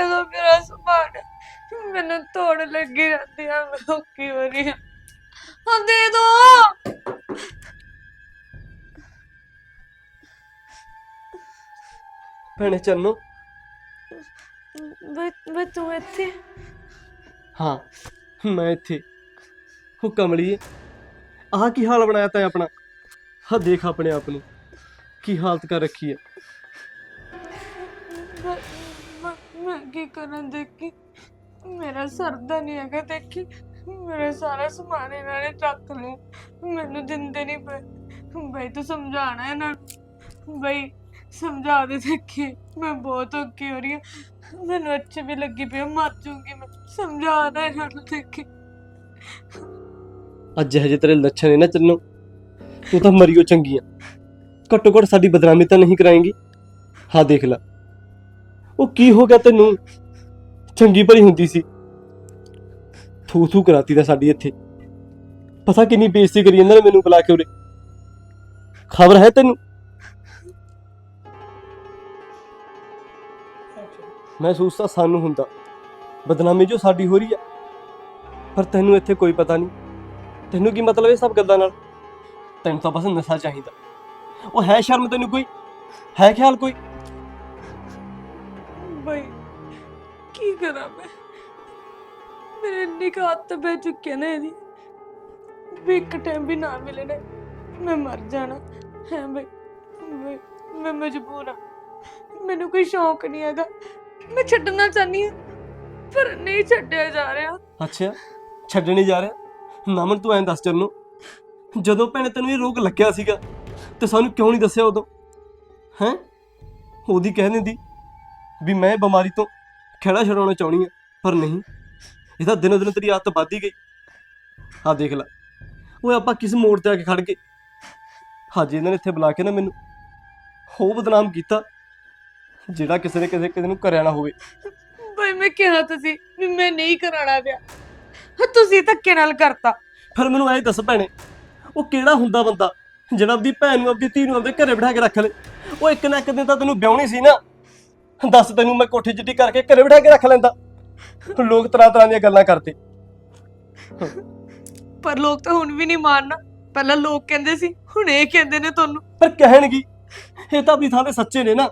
ਦੇ ਦੋ ਮੇਰਾ ਸਮਾਨ ਮੈਨੂੰ ਤੋੜ ਲੱਗੀ ਰਹਿੰਦੀ ਆ ਮੈਂ ਔਖੀ ਹੋ ਦੇ ਦੋ। ਭੈਣੇ ਚੰਨੋ। ਵੇ ਵੇ ਤੂੰ ਇੱਥੇ। ਹਾਂ ਮੈਂ ਇੱਥੇ। ਉਹ ਕਮਲੀਏ ਆਹ ਕੀ ਹਾਲ ਬਣਾਇਆ ਤੈਂ ਆਪਣਾ? ਹਾਂ ਦੇਖ ਆਪਣੇ ਆਪ ਨੂੰ। ਕੀ ਹਾਲਤ ਕਰ ਰੱਖੀ ਹੈ ਕੀ ਕਰਾਂ ਦੇਖੀ? ਮੇਰਾ ਸਰਦਾ ਨਹੀਂ ਹੈਗਾ ਦੇਖੀ। ਮੇਰਾ ਸਾਰਾ ਸਮਾਨ ਇਹਨਾਂ ਨੇ ਚੱਕ ਲਿਆ ਮੈਨੂੰ ਦਿੰਦੇ ਨਹੀਂ ਪਏ। ਬਈ ਤੂੰ ਸਮਝਾਣਾ ਇਹਨਾਂ ਨੂੰ। ਬਈ ਸਮਝਾ ਦੇ ਦੇਖੀ। ਮੈਂ ਬਹੁਤ ਔਖੀ ਹੋ ਰਹੀ ਹਾਂ। ਮੈਨੂੰ ਅੱਛੀ ਵੀ ਲੱਗੀ ਪਈ ਆ, ਮਰ ਜੂੰਗੀ ਮੈਂ। ਸਮਝਾ ਦੇ ਇਹਨਾਂ ਨੂੰ ਦੇਖੀ। ਅੱਜ ਹਜੇ ਤੇਰੇ ਲੱਛਣ ਨੇ ਨਾ ਚੱਲੋ ਤੂੰ ਤਾਂ ਮਰੀਓ ਚੰਗੀ ਆ। ਘੱਟੋ ਘੱਟ ਸਾਡੀ ਬਦਨਾਮੀ ਤਾਂ ਨਹੀਂ ਕਰਾਏਂਗੀ। ਹਾਂ ਦੇਖ ਲੈ। ਉਹ ਕੀ ਹੋ ਗਿਆ ਤੈਨੂੰ? ਚੰਗੀ ਭਲੀ ਹੁੰਦੀ ਸੀ। ਥੂ ਥੂ ਕਰਾਤੀ ਤਾਂ ਸਾਡੀ ਇੱਥੇ। ਪਤਾ ਕਿੰਨੀ ਬੇਇੱਜ਼ਤੀ ਕਰੀ ਇਹਨਾਂ ਨੇ ਮੈਨੂੰ ਬੁਲਾ ਕੇ ਉਰੇ। ਖਬਰ ਹੈ ਤੈਨੂੰ? ਮਹਿਸੂਸ ਤਾਂ ਸਾਨੂੰ ਹੁੰਦਾ। ਬਦਨਾਮੀ ਜੋ ਸਾਡੀ ਹੋ ਰਹੀ ਆ। ਪਰ ਤੈਨੂੰ ਇੱਥੇ ਕੋਈ ਪਤਾ ਨਹੀਂ। ਤੈਨੂੰ ਕੀ ਮਤਲਬ ਇਹ ਸਭ ਗੱਲਾਂ ਨਾਲ? ਤੈਨੂੰ ਤਾਂ ਬਸ ਨਸ਼ਾ ਚਾਹੀਦਾ। ਉਹ ਹੈ ਸ਼ਰਮ ਤੈਨੂੰ ਕੋਈ? ਹੈ ਖਿਆਲ ਕੋਈ? ਬਈ ਕੀ ਕਰਾਂ ਮੈਂ? ਮੇਰੇ ਨਿਕਾਤ ਤੇ ਬਹਿ ਚੁੱਕੇ ਨੇ ਇਹਦੀ। ਵੀ ਇੱਕ ਟਾਈਮ ਵੀ ਨਾ ਮਿਲੇ ਨੇ ਮੈਂ ਮਰ ਜਾਣਾ। ਹੈ ਬਈ ਬਈ, ਮੈਂ ਮਜਬੂਰ ਹਾਂ ਮੈਨੂੰ ਕੋਈ ਸ਼ੌਂਕ ਨਹੀਂ ਹੈਗਾ। ਮੈਂ ਛੱਡਣਾ ਚਾਹਨੀ ਹਾਂ ਪਰ ਨਹੀਂ ਛੱਡਿਆ ਜਾ ਰਿਹਾ। ਅੱਛਾ ਛੱਡਣ ਛੱਡਣੀ ਜਾ ਰਿਹਾ? ਨਾਮਨ ਤੂੰ ਐਂ ਦੱਸ ਚੰਨੂ ਜਦੋਂ ਭੈਣੇ ਤੈਨੂੰ ਇਹ ਰੋਗ ਲੱਗਿਆ ਸੀਗਾ ਤੇ ਸਾਨੂੰ ਕਿਉਂ ਨਹੀਂ ਦੱਸਿਆ ਉਦੋਂ? ਹੈ? ਉਹਦੀ ਕਹਿ ਦਿੰਦੀ ਵੀ ਮੈਂ ਇਹ ਬਿਮਾਰੀ ਤੋਂ ਖੇੜਾ ਛਡਾਉਣਾ ਚਾਹਣੀ ਆ ਪਰ ਨਹੀਂ। ਇਹ ਤਾਂ ਦਿਨੋਂ ਦਿਨ ਤੇਰੀ ਆਦਤ ਵੱਧਦੀ ਗਈ। ਆ ਦੇਖ ਲੈ ਓਏ ਆਪਾਂ ਕਿਸ ਮੋੜ ਤੇ ਆ ਕੇ ਖੜ ਗਏ? ਹਾਜੀ ਇਹਨਾਂ ਨੇ ਇੱਥੇ ਬੁਲਾ ਕੇ ਨਾ ਮੈਨੂੰ ਹੋ ਬਦਨਾਮ ਕੀਤਾ ਜਿਹੜਾ ਕਿਸੇ ਨੇ ਕਿਸੇ ਕਿਸੇ ਨੂੰ ਕਰਿਆ ਨਾ ਹੋਵੇ। ਬਈ ਮੈਂ ਕਿਹਾ ਤੁਸੀਂ ਵੀ ਮੈਂ ਨਹੀਂ ਕਰਾਣਾ ਪਿਆ। ਹਾਂ ਤੁਸੀਂ ਧੱਕੇ ਨਾਲ ਕਰਤਾ। ਫਿਰ ਮੈਨੂੰ ਐਂ ਦੱਸ ਭੈਣੇ ਉਹ ਕਿਹੜਾ ਹੁੰਦਾ ਬੰਦਾ ਜਿਹੜਾ ਆਪਦੀ ਭੈਣ ਨੂੰ ਆਪਦੀ ਧੀ ਨੂੰ ਆਪਦੇ ਘਰੇ ਬਿਠਾ ਕੇ ਰੱਖ ਲੇ? ਉਹ ਇੱਕ ਨਾ ਇੱਕ ਦਿਨ ਤਾਂ ਤੈਨੂੰ ਵਿਆਹਣੀ ਸੀ ਨਾ। ਦੱਸ ਤੈਨੂੰ ਮੈਂ ਕੋਠੀ ਜਿੱਡੀ ਕਰਕੇ ਘਰੇ ਬਿਠਾ ਕੇ ਰੱਖ ਲੈਂਦਾ। ਲੋਕ ਤਰ੍ਹਾਂ ਤਰ੍ਹਾਂ ਦੀਆਂ ਗੱਲਾਂ ਕਰਦੇ। ਪਰ ਲੋਕ ਤਾਂ ਹੁਣ ਵੀ ਨਹੀਂ ਮਾਨਣਾ। ਪਹਿਲਾਂ ਲੋਕ ਕਹਿੰਦੇ ਸੀ ਹੁਣ ਇਹ ਕਹਿੰਦੇ ਨੇ ਤੁਹਾਨੂੰ। ਪਰ ਕਹਿਣਗੀ ਇਹ ਤਾਂ ਆਪਣੀ ਥਾਂ ਤੇ ਸੱਚੇ ਨੇ ਨਾ।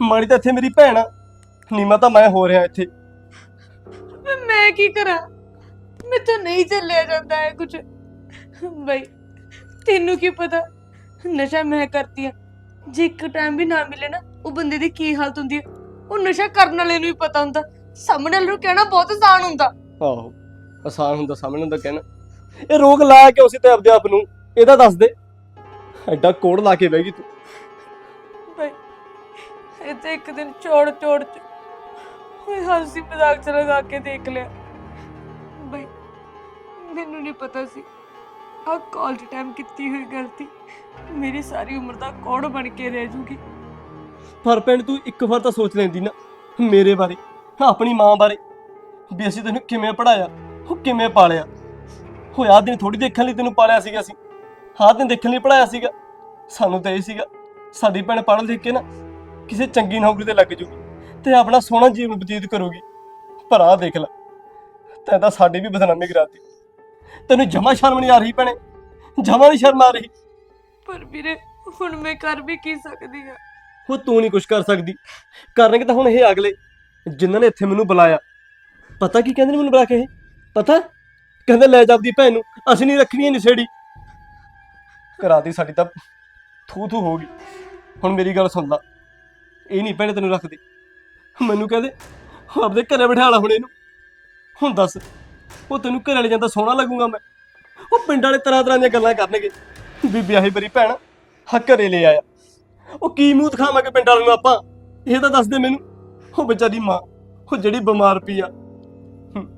ਮਾੜੀ ਤਾਂ ਇੱਥੇ ਮੇਰੀ ਭੈਣ ਆ। ਨੀਮਾ ਤਾਂ ਮੈਂ ਹੋ ਰਿਹਾ ਇੱਥੇ। ਮੈਂ ਮੈਂ ਕੀ ਕਰਾਂ? ਮੈਂ ਤਾਂ ਨਹੀਂ ਚੱਲਿਆ ਜਾਂਦਾ ਹੈ ਕੁਝ। ਬਈ ਤੈਨੂੰ ਕੀ ਪਤਾ? ਨਸ਼ਾ ਮੈਂ ਕਰਦੀ ਆ। ਜੇ ਇੱਕ ਟਾਈਮ ਵੀ ਨਾ ਮਿਲੇ ਨਾ ਉਹ ਬੰਦੇ ਦੀ ਕੀ ਹਾਲਤ ਹੁੰਦੀ ਹੈ? ਉਹ ਨਸ਼ਾ ਕਰਨ ਵਾਲੇ ਨੂੰ ਹੀ ਪਤਾ ਹੁੰਦਾ। ਸਾਹਮਣੇ ਵਾਲੇ ਨੂੰ ਕਹਿਣਾ ਬਹੁਤ ਆਸਾਨ ਹੁੰਦਾ। ਆਹੋ ਆਸਾਨ ਹੁੰਦਾ ਸਾਹਮਣੇ ਹੁੰਦਾ ਕਹਿਣਾ। ਇਹ ਰੋਗ ਲਾਇਆ ਕਿਉਂ ਸੀ ਤੇ ਆਪਦੇ ਆਪ ਨੂੰ ਇਹਦਾ ਦੱਸ ਦੇ। ਐਡਾ ਕੋੜ ਲਾ ਕੇ ਬਹਿ ਗਈ ਤੂੰ। ਬਈ ਇਹ ਤਾਂ ਇੱਕ ਦਿਨ ਚੋੜ ਚੋੜ ਚ ਹਾਸੀ ਮਜ਼ਾਕ ਚ ਲਗਾ ਕੇ ਦੇਖ ਲਿਆ। ਬਈ ਮੈਨੂੰ ਨਹੀਂ ਪਤਾ ਸੀ। ਆ ਕਾਲਜ ਟਾਈਮ ਕੀਤੀ ਹੋਈ ਗਲਤੀ। ਮੇਰੀ ਸਾਰੀ ਉਮਰ ਦਾ ਕੋੜ ਬਣ ਕੇ ਰਹਿ ਜੂਗੀ। ਪਰ ਭੈਣ ਤੂੰ ਇੱਕ ਵਾਰ ਤਾਂ ਸੋਚ ਲੈਂਦੀ ਨਾ ਮੇਰੇ ਬਾਰੇ, ਆਪਣੀ ਮਾਂ ਬਾਰੇ, ਵੀ ਅਸੀਂ ਤੈਨੂੰ ਕਿਵੇਂ ਪੜਾਇਆ ਉਹ ਕਿਵੇਂ ਪਾਲਿਆ। ਹੋਇਆ ਦਿਨ ਥੋੜੀ ਦੇਖਣ ਲਈ ਤੈਨੂੰ ਪਾਲਿਆ ਸੀਗਾ ਅਸੀਂ। ਹਾਂ ਦਿਨ ਦੇਖਣ ਲਈ ਪੜਾਇਆ ਸੀਗਾ। ਸਾਨੂੰ ਤਾਂ ਇਹ ਸੀਗਾ, ਸਾਡੀ ਭੈਣ ਪੜ੍ਹ ਲਿਖ ਕੇ ਨਾ ਕਿਸੇ ਚੰਗੀ ਨੌਕਰੀ ਤੇ ਲੱਗ ਜੂਗੀ ਤੇ ਆਪਣਾ ਸੋਹਣਾ ਜੀਵਨ ਬਤੀਤ ਕਰੂਗੀ। ਪਰ ਆਹ ਦੇਖ ਲੈ, ਤੈਂ ਤਾਂ ਸਾਡੀ ਵੀ ਬਦਨਾਮੀ ਕਰਾਤੀ। ਤੈਨੂੰ ਜਮਾ ਸ਼ਰਮ ਨਹੀਂ ਆ ਰਹੀ ਭੈਣੇ, ਜਮਾ ਨਹੀਂ ਸ਼ਰਮ ਆ ਰਹੀ। ਪਰ ਵੀਰੇ, ਹੁਣ ਮੈਂ ਕਰ ਵੀ ਕੀ ਸਕਦੀ ਆ? ਉਹ ਤੂੰ ਨਹੀਂ ਕੁਝ ਕਰ ਸਕਦੀ। ਕਰਨਗੇ ਤਾਂ ਹੁਣ ਇਹ ਅਗਲੇ, ਜਿਨ੍ਹਾਂ ਨੇ ਇੱਥੇ ਮੈਨੂੰ ਬੁਲਾਇਆ। ਪਤਾ ਕੀ ਕਹਿੰਦੇ ਨੇ ਮੈਨੂੰ ਬੁਲਾ ਕੇ ਇਹ? ਪਤਾ? ਕਹਿੰਦੇ ਲੈ ਜਾ ਆਪਦੀ ਭੈਣ ਨੂੰ, ਅਸੀਂ ਨਹੀਂ ਰੱਖਣੀ ਇਹ ਨਸ਼ੇੜੀ ਕਰਾਤੀ ਸਾਡੀ ਤਾਂ ਥੂ ਥੂ ਹੋ ਗਈ। ਹੁਣ ਮੇਰੀ ਗੱਲ ਸੁਣ ਲਾ। ਇਹ ਨਹੀਂ ਭੈਣੇ ਤੈਨੂੰ ਰੱਖਦੇ। ਮੈਨੂੰ ਕਹਿੰਦੇ, ਆਪਦੇ ਘਰੇ ਬਿਠਾ ਲਾ ਹੁਣ ਇਹਨੂੰ। ਹੁਣ ਦੱਸ, ਉਹ ਤੈਨੂੰ ਘਰੇ ਲੈ ਜਾਂਦਾ ਸੋਹਣਾ ਲੱਗੂਗਾ ਮੈਂ। ਉਹ ਪਿੰਡ ਵਾਲੇ ਤਰ੍ਹਾਂ ਤਰ੍ਹਾਂ ਦੀਆਂ ਗੱਲਾਂ ਕਰਨਗੇ। ਵੀ ਵਿਆਹੀ ਬਰੀ ਭੈਣ ਹਾ ਘਰੇ ਲੈ ਆਇਆ। ਉਹ ਕੀ ਮੂੰਹ ਦਿਖਾਵਾਂਗੇ ਪਿੰਡ ਵਾਲਿਆਂ ਨੂੰ ਆਪਾਂ? ਇਹ ਤਾਂ ਦੱਸ ਦੇ ਮੈਨੂੰ। ਉਹ ਵਿਚਾਰੀ ਮਾਂ ਉਹ ਜਿਹੜੀ ਬਿਮਾਰ ਪਈ ਆ। ਹਮ,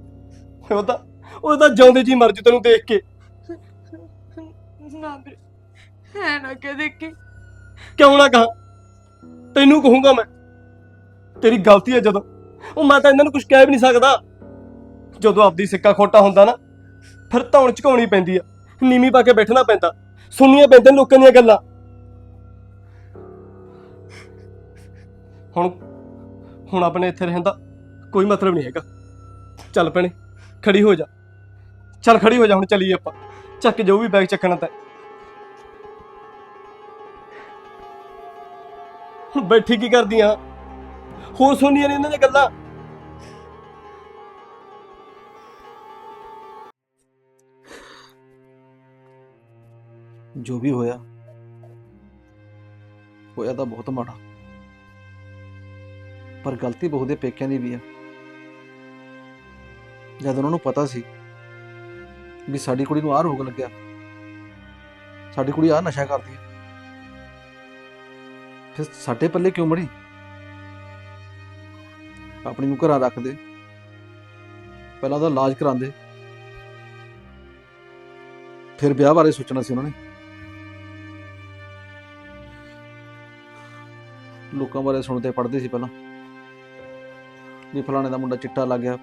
ਉਹ ਤਾਂ ਉਹ ਤਾਂ ਜਿਉਂਦੇ ਜੀ ਮਰ ਜੂ ਤੈਨੂੰ ਦੇਖ ਕੇ। ਨਾ ਵੀਰੇ ਹੈ ਨਾ ਕਿ ਦੇਖੀ ਕਿਉਂ ਨਾ ਕਹਾਂ? ਤੈਨੂੰ ਕਹੂੰਗਾ ਮੈਂ ਤੇਰੀ ਗਲਤੀ ਹੈ ਜਦੋਂ। ਉਹ ਮੈਂ ਤਾਂ ਇਹਨਾਂ ਨੂੰ ਕੁਝ ਕਹਿ ਵੀ ਨਹੀਂ ਸਕਦਾ। ਜਦੋਂ ਆਪਦੀ ਸਿੱਕਾ ਖੋਟਾ ਹੁੰਦਾ ਨਾ ਫਿਰ ਧੌਣ ਝੁਕਾਉਣੀ ਪੈਂਦੀ ਆ। ਨੀਵੀਂ ਪਾ ਕੇ ਬੈਠਣਾ ਪੈਂਦਾ। ਸੁਣਨੀਆਂ ਪੈਂਦੀਆਂ ਲੋਕਾਂ ਦੀਆਂ ਗੱਲਾਂ। ਹੁਣ ਹੁਣ ਆਪਣੇ ਇੱਥੇ ਰਹਿਣ ਦਾ ਕੋਈ ਮਤਲਬ ਨਹੀਂ ਹੈਗਾ। ਚੱਲ ਭੈਣੇ, ਖੜੀ ਹੋ ਜਾ। ਚੱਲ ਖੜੀ ਹੋ ਜਾ, ਹੁਣ ਚੱਲੀਏ ਆਪਾਂ। ਚੱਕ ਜੋ ਵੀ ਬੈਗ ਚੱਕਣਾ ਤਾਂ। ਬੈਠੀ ਕੀ ਕਰਦੀ ਆ? ਹੋਰ ਸੁਣੀਆਂ ਨੇ ਇਹਨਾਂ ਦੀਆਂ ਗੱਲਾਂ। ਜੋ ਵੀ ਹੋਇਆ ਹੋਇਆ ਤਾਂ ਬਹੁਤ ਮਾੜਾ। ਪਰ ਗਲਤੀ ਬਹੂ ਦੇ ਪੇਕਿਆਂ ਦੀ ਵੀ ਆ। ਜਦ ਉਹਨਾਂ ਨੂੰ ਪਤਾ ਸੀ ਵੀ ਸਾਡੀ ਕੁੜੀ ਨੂੰ ਆਹ ਰੋਗ ਲੱਗਿਆ, ਸਾਡੀ ਕੁੜੀ ਆਹ ਨਸ਼ਾ ਕਰਦੀ ਹੈ ਫਿਰ ਸਾਡੇ ਪੱਲੇ ਕਿਉਂ ਮੜੀ ਆਪਣੀ ਨੂੰ ਘਰਾਂ ਰੱਖਦੇ, ਪਹਿਲਾਂ ਉਹਦਾ ਇਲਾਜ ਕਰਾਉਂਦੇ, ਫਿਰ ਵਿਆਹ ਬਾਰੇ ਸੋਚਣਾ ਸੀ ਉਹਨਾਂ ਨੇ। ਲੋਕਾਂ ਬਾਰੇ ਸੁਣਦੇ ਪੜ੍ਹਦੇ ਸੀ ਪਹਿਲਾਂ। ਵੀ ਫਲਾਣੇ ਦਾ ਮੁੰਡਾ ਚਿੱਟਾ ਲੱਗ ਗਿਆ।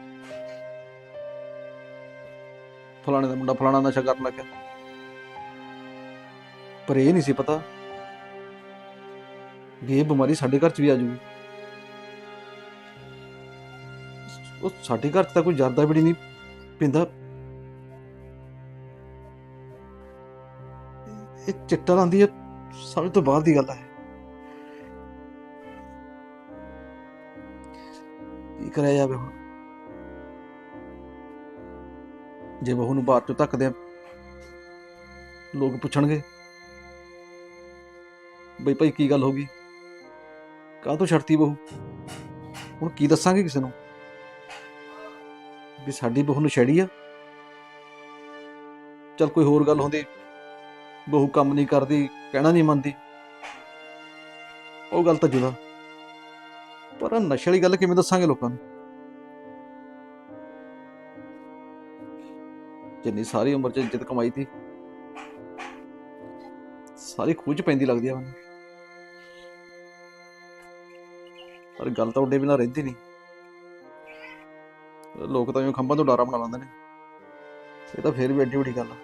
ਫਲਾਣੇ ਦਾ ਮੁੰਡਾ ਫਲਾਣਾ ਨਸ਼ਾ ਕਰਨ ਲੱਗ ਗਿਆ। ਪਰ ਇਹ ਨਹੀਂ ਸੀ ਪਤਾ ਵੀ ਇਹ ਬਿਮਾਰੀ ਸਾਡੇ ਘਰ 'ਚ ਵੀ ਆ ਜੂਗੀ। ਉਹ ਸਾਡੇ ਘਰ 'ਚ ਤਾਂ ਕੋਈ ਜਰਦਾ ਵੀ ਨਹੀਂ ਪਿੰਦਾ। ਇਹ ਚਿੱਟਾ ਲਾਂਦੀ ਹੈ ਸਮਝ ਤੋਂ ਬਾਹਰ ਦੀ ਗੱਲ ਹੈ। ਕਰਿਆ ਜਾਵੇ ਹੁਣ। ਜੇ ਬਹੂ ਨੂੰ ਬਾਹਰ ਚੋਂ ਧੱਕਦੇ ਆ, ਲੋਕ ਪੁੱਛਣਗੇ ਬਈ ਭਾਈ ਕੀ ਗੱਲ ਹੋ ਗਈ? ਕਾਹ ਤੋਂ ਛੱਡਤੀ ਬਹੂ? ਹੁਣ ਕੀ ਦੱਸਾਂਗੇ ਕਿਸੇ ਨੂੰ? ਵੀ ਸਾਡੀ ਬਹੂ ਨੂੰ ਛੜੀ ਆ। ਚਲ ਕੋਈ ਹੋਰ ਗੱਲ ਹੁੰਦੀ, ਬਹੂ ਕੰਮ ਨਹੀਂ ਕਰਦੀ, ਕਹਿਣਾ ਨਹੀਂ ਮੰਨਦੀ। ਉਹ ਗੱਲ ਤਾਂ ਜੁਦਾ। ਪਰ ਨਸ਼ੇ ਵਾਲੀ ਗੱਲ ਕਿਵੇਂ ਦੱਸਾਂਗੇ ਲੋਕਾਂ ਨੂੰ? ਜਿੰਨੀ ਸਾਰੀ ਉਮਰ ਚ ਇੱਜ਼ਤ ਕਮਾਈ ਤੀ, ਸਾਰੀ ਖੂਜ ਪੈਂਦੀ ਲੱਗਦੀ ਆ ਮੈਨੂੰ। ਪਰ ਗੱਲ ਤਾਂ ਉੱਡੇ ਬਿਨਾਂ ਰਹਿੰਦੀ ਨਹੀਂ। ਲੋਕ ਤਾਂ ਇਉਂ ਖੰਭਾਂ ਤੋਂ ਡਾਰਾ ਬਣਾ ਲੈਂਦੇ ਨੇ। ਇਹ ਤਾਂ ਫੇਰ ਵੀ ਐਡੀ ਵੱਡੀ ਗੱਲ ਆ।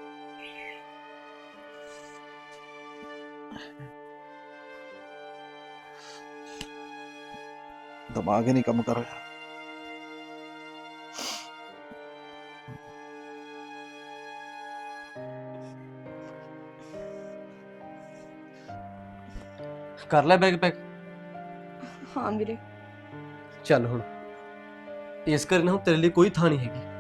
ਦਿਮਾਗ ਹੀ ਨਹੀਂ ਕੰਮ ਕਰ ਰਿਹਾ ਕਰ ਲੈ ਬੈਗ ਪੈਕ ਹਾਂ ਵੀਰੇ ਚੱਲ ਹੁਣ ਇਸ ਘਰ ਨਾ ਹੁਣ ਤੇਰੇ ਲਈ ਕੋਈ ਥਾਂ ਨਹੀਂ ਹੈਗੀ